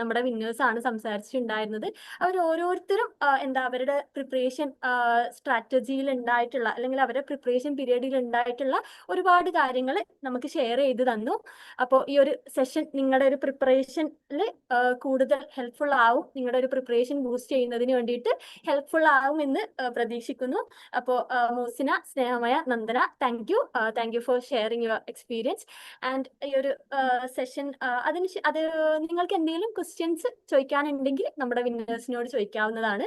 [SPEAKER 1] നമ്മുടെ വിന്നേഴ്സ് ആണ് സംസാരിച്ചിട്ടുണ്ടായിരുന്നത്. അവർ ഓരോരുത്തരും എന്താ അവരുടെ പ്രിപ്പറേഷൻ സ്ട്രാറ്റജിയിൽ ഉണ്ടായിട്ടുള്ള അല്ലെങ്കിൽ അവരുടെ പ്രിപ്പറേഷൻ പീരീഡിൽ ഉണ്ടായിട്ടുള്ള ഒരുപാട് കാര്യങ്ങൾ നമുക്ക് ഷെയർ ചെയ്ത് തന്നു. അപ്പോൾ ഈ ഒരു സെഷൻ നിങ്ങളുടെ ഒരു പ്രിപ്പറേഷനിൽ കൂടുതൽ ഹെൽപ്ഫുൾ ആവും. നിങ്ങളുടെ ഒരു പ്രിപ്പറേഷൻ ബൂസ്റ്റ് ചെയ്യുന്നതിന് വേണ്ടിയിട്ട് ഹെൽപ്ഫുൾ ആവുമെന്ന് പ്രതീക്ഷിക്കുന്നു. അപ്പോൾ Moosina Snehamaya Nandana thank you thank you for sharing your experience and ഈ ഒരു സെഷൻ അതിന് അത് നിങ്ങൾക്ക് എന്തെങ്കിലും ക്വസ്റ്റ്യൻസ് ചോദിക്കാനുണ്ടെങ്കിൽ നമ്മുടെ വിന്നേഴ്സിനോട് ചോദിക്കാവുന്നതാണ്.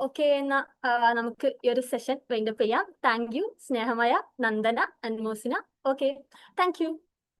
[SPEAKER 1] ഓക്കെ എന്നാ നമുക്ക് ഈ ഒരു സെഷൻ വൈൻഡപ്പ് ചെയ്യാം. Thank you Snehamaya Nandana and Mosina. Okay thank you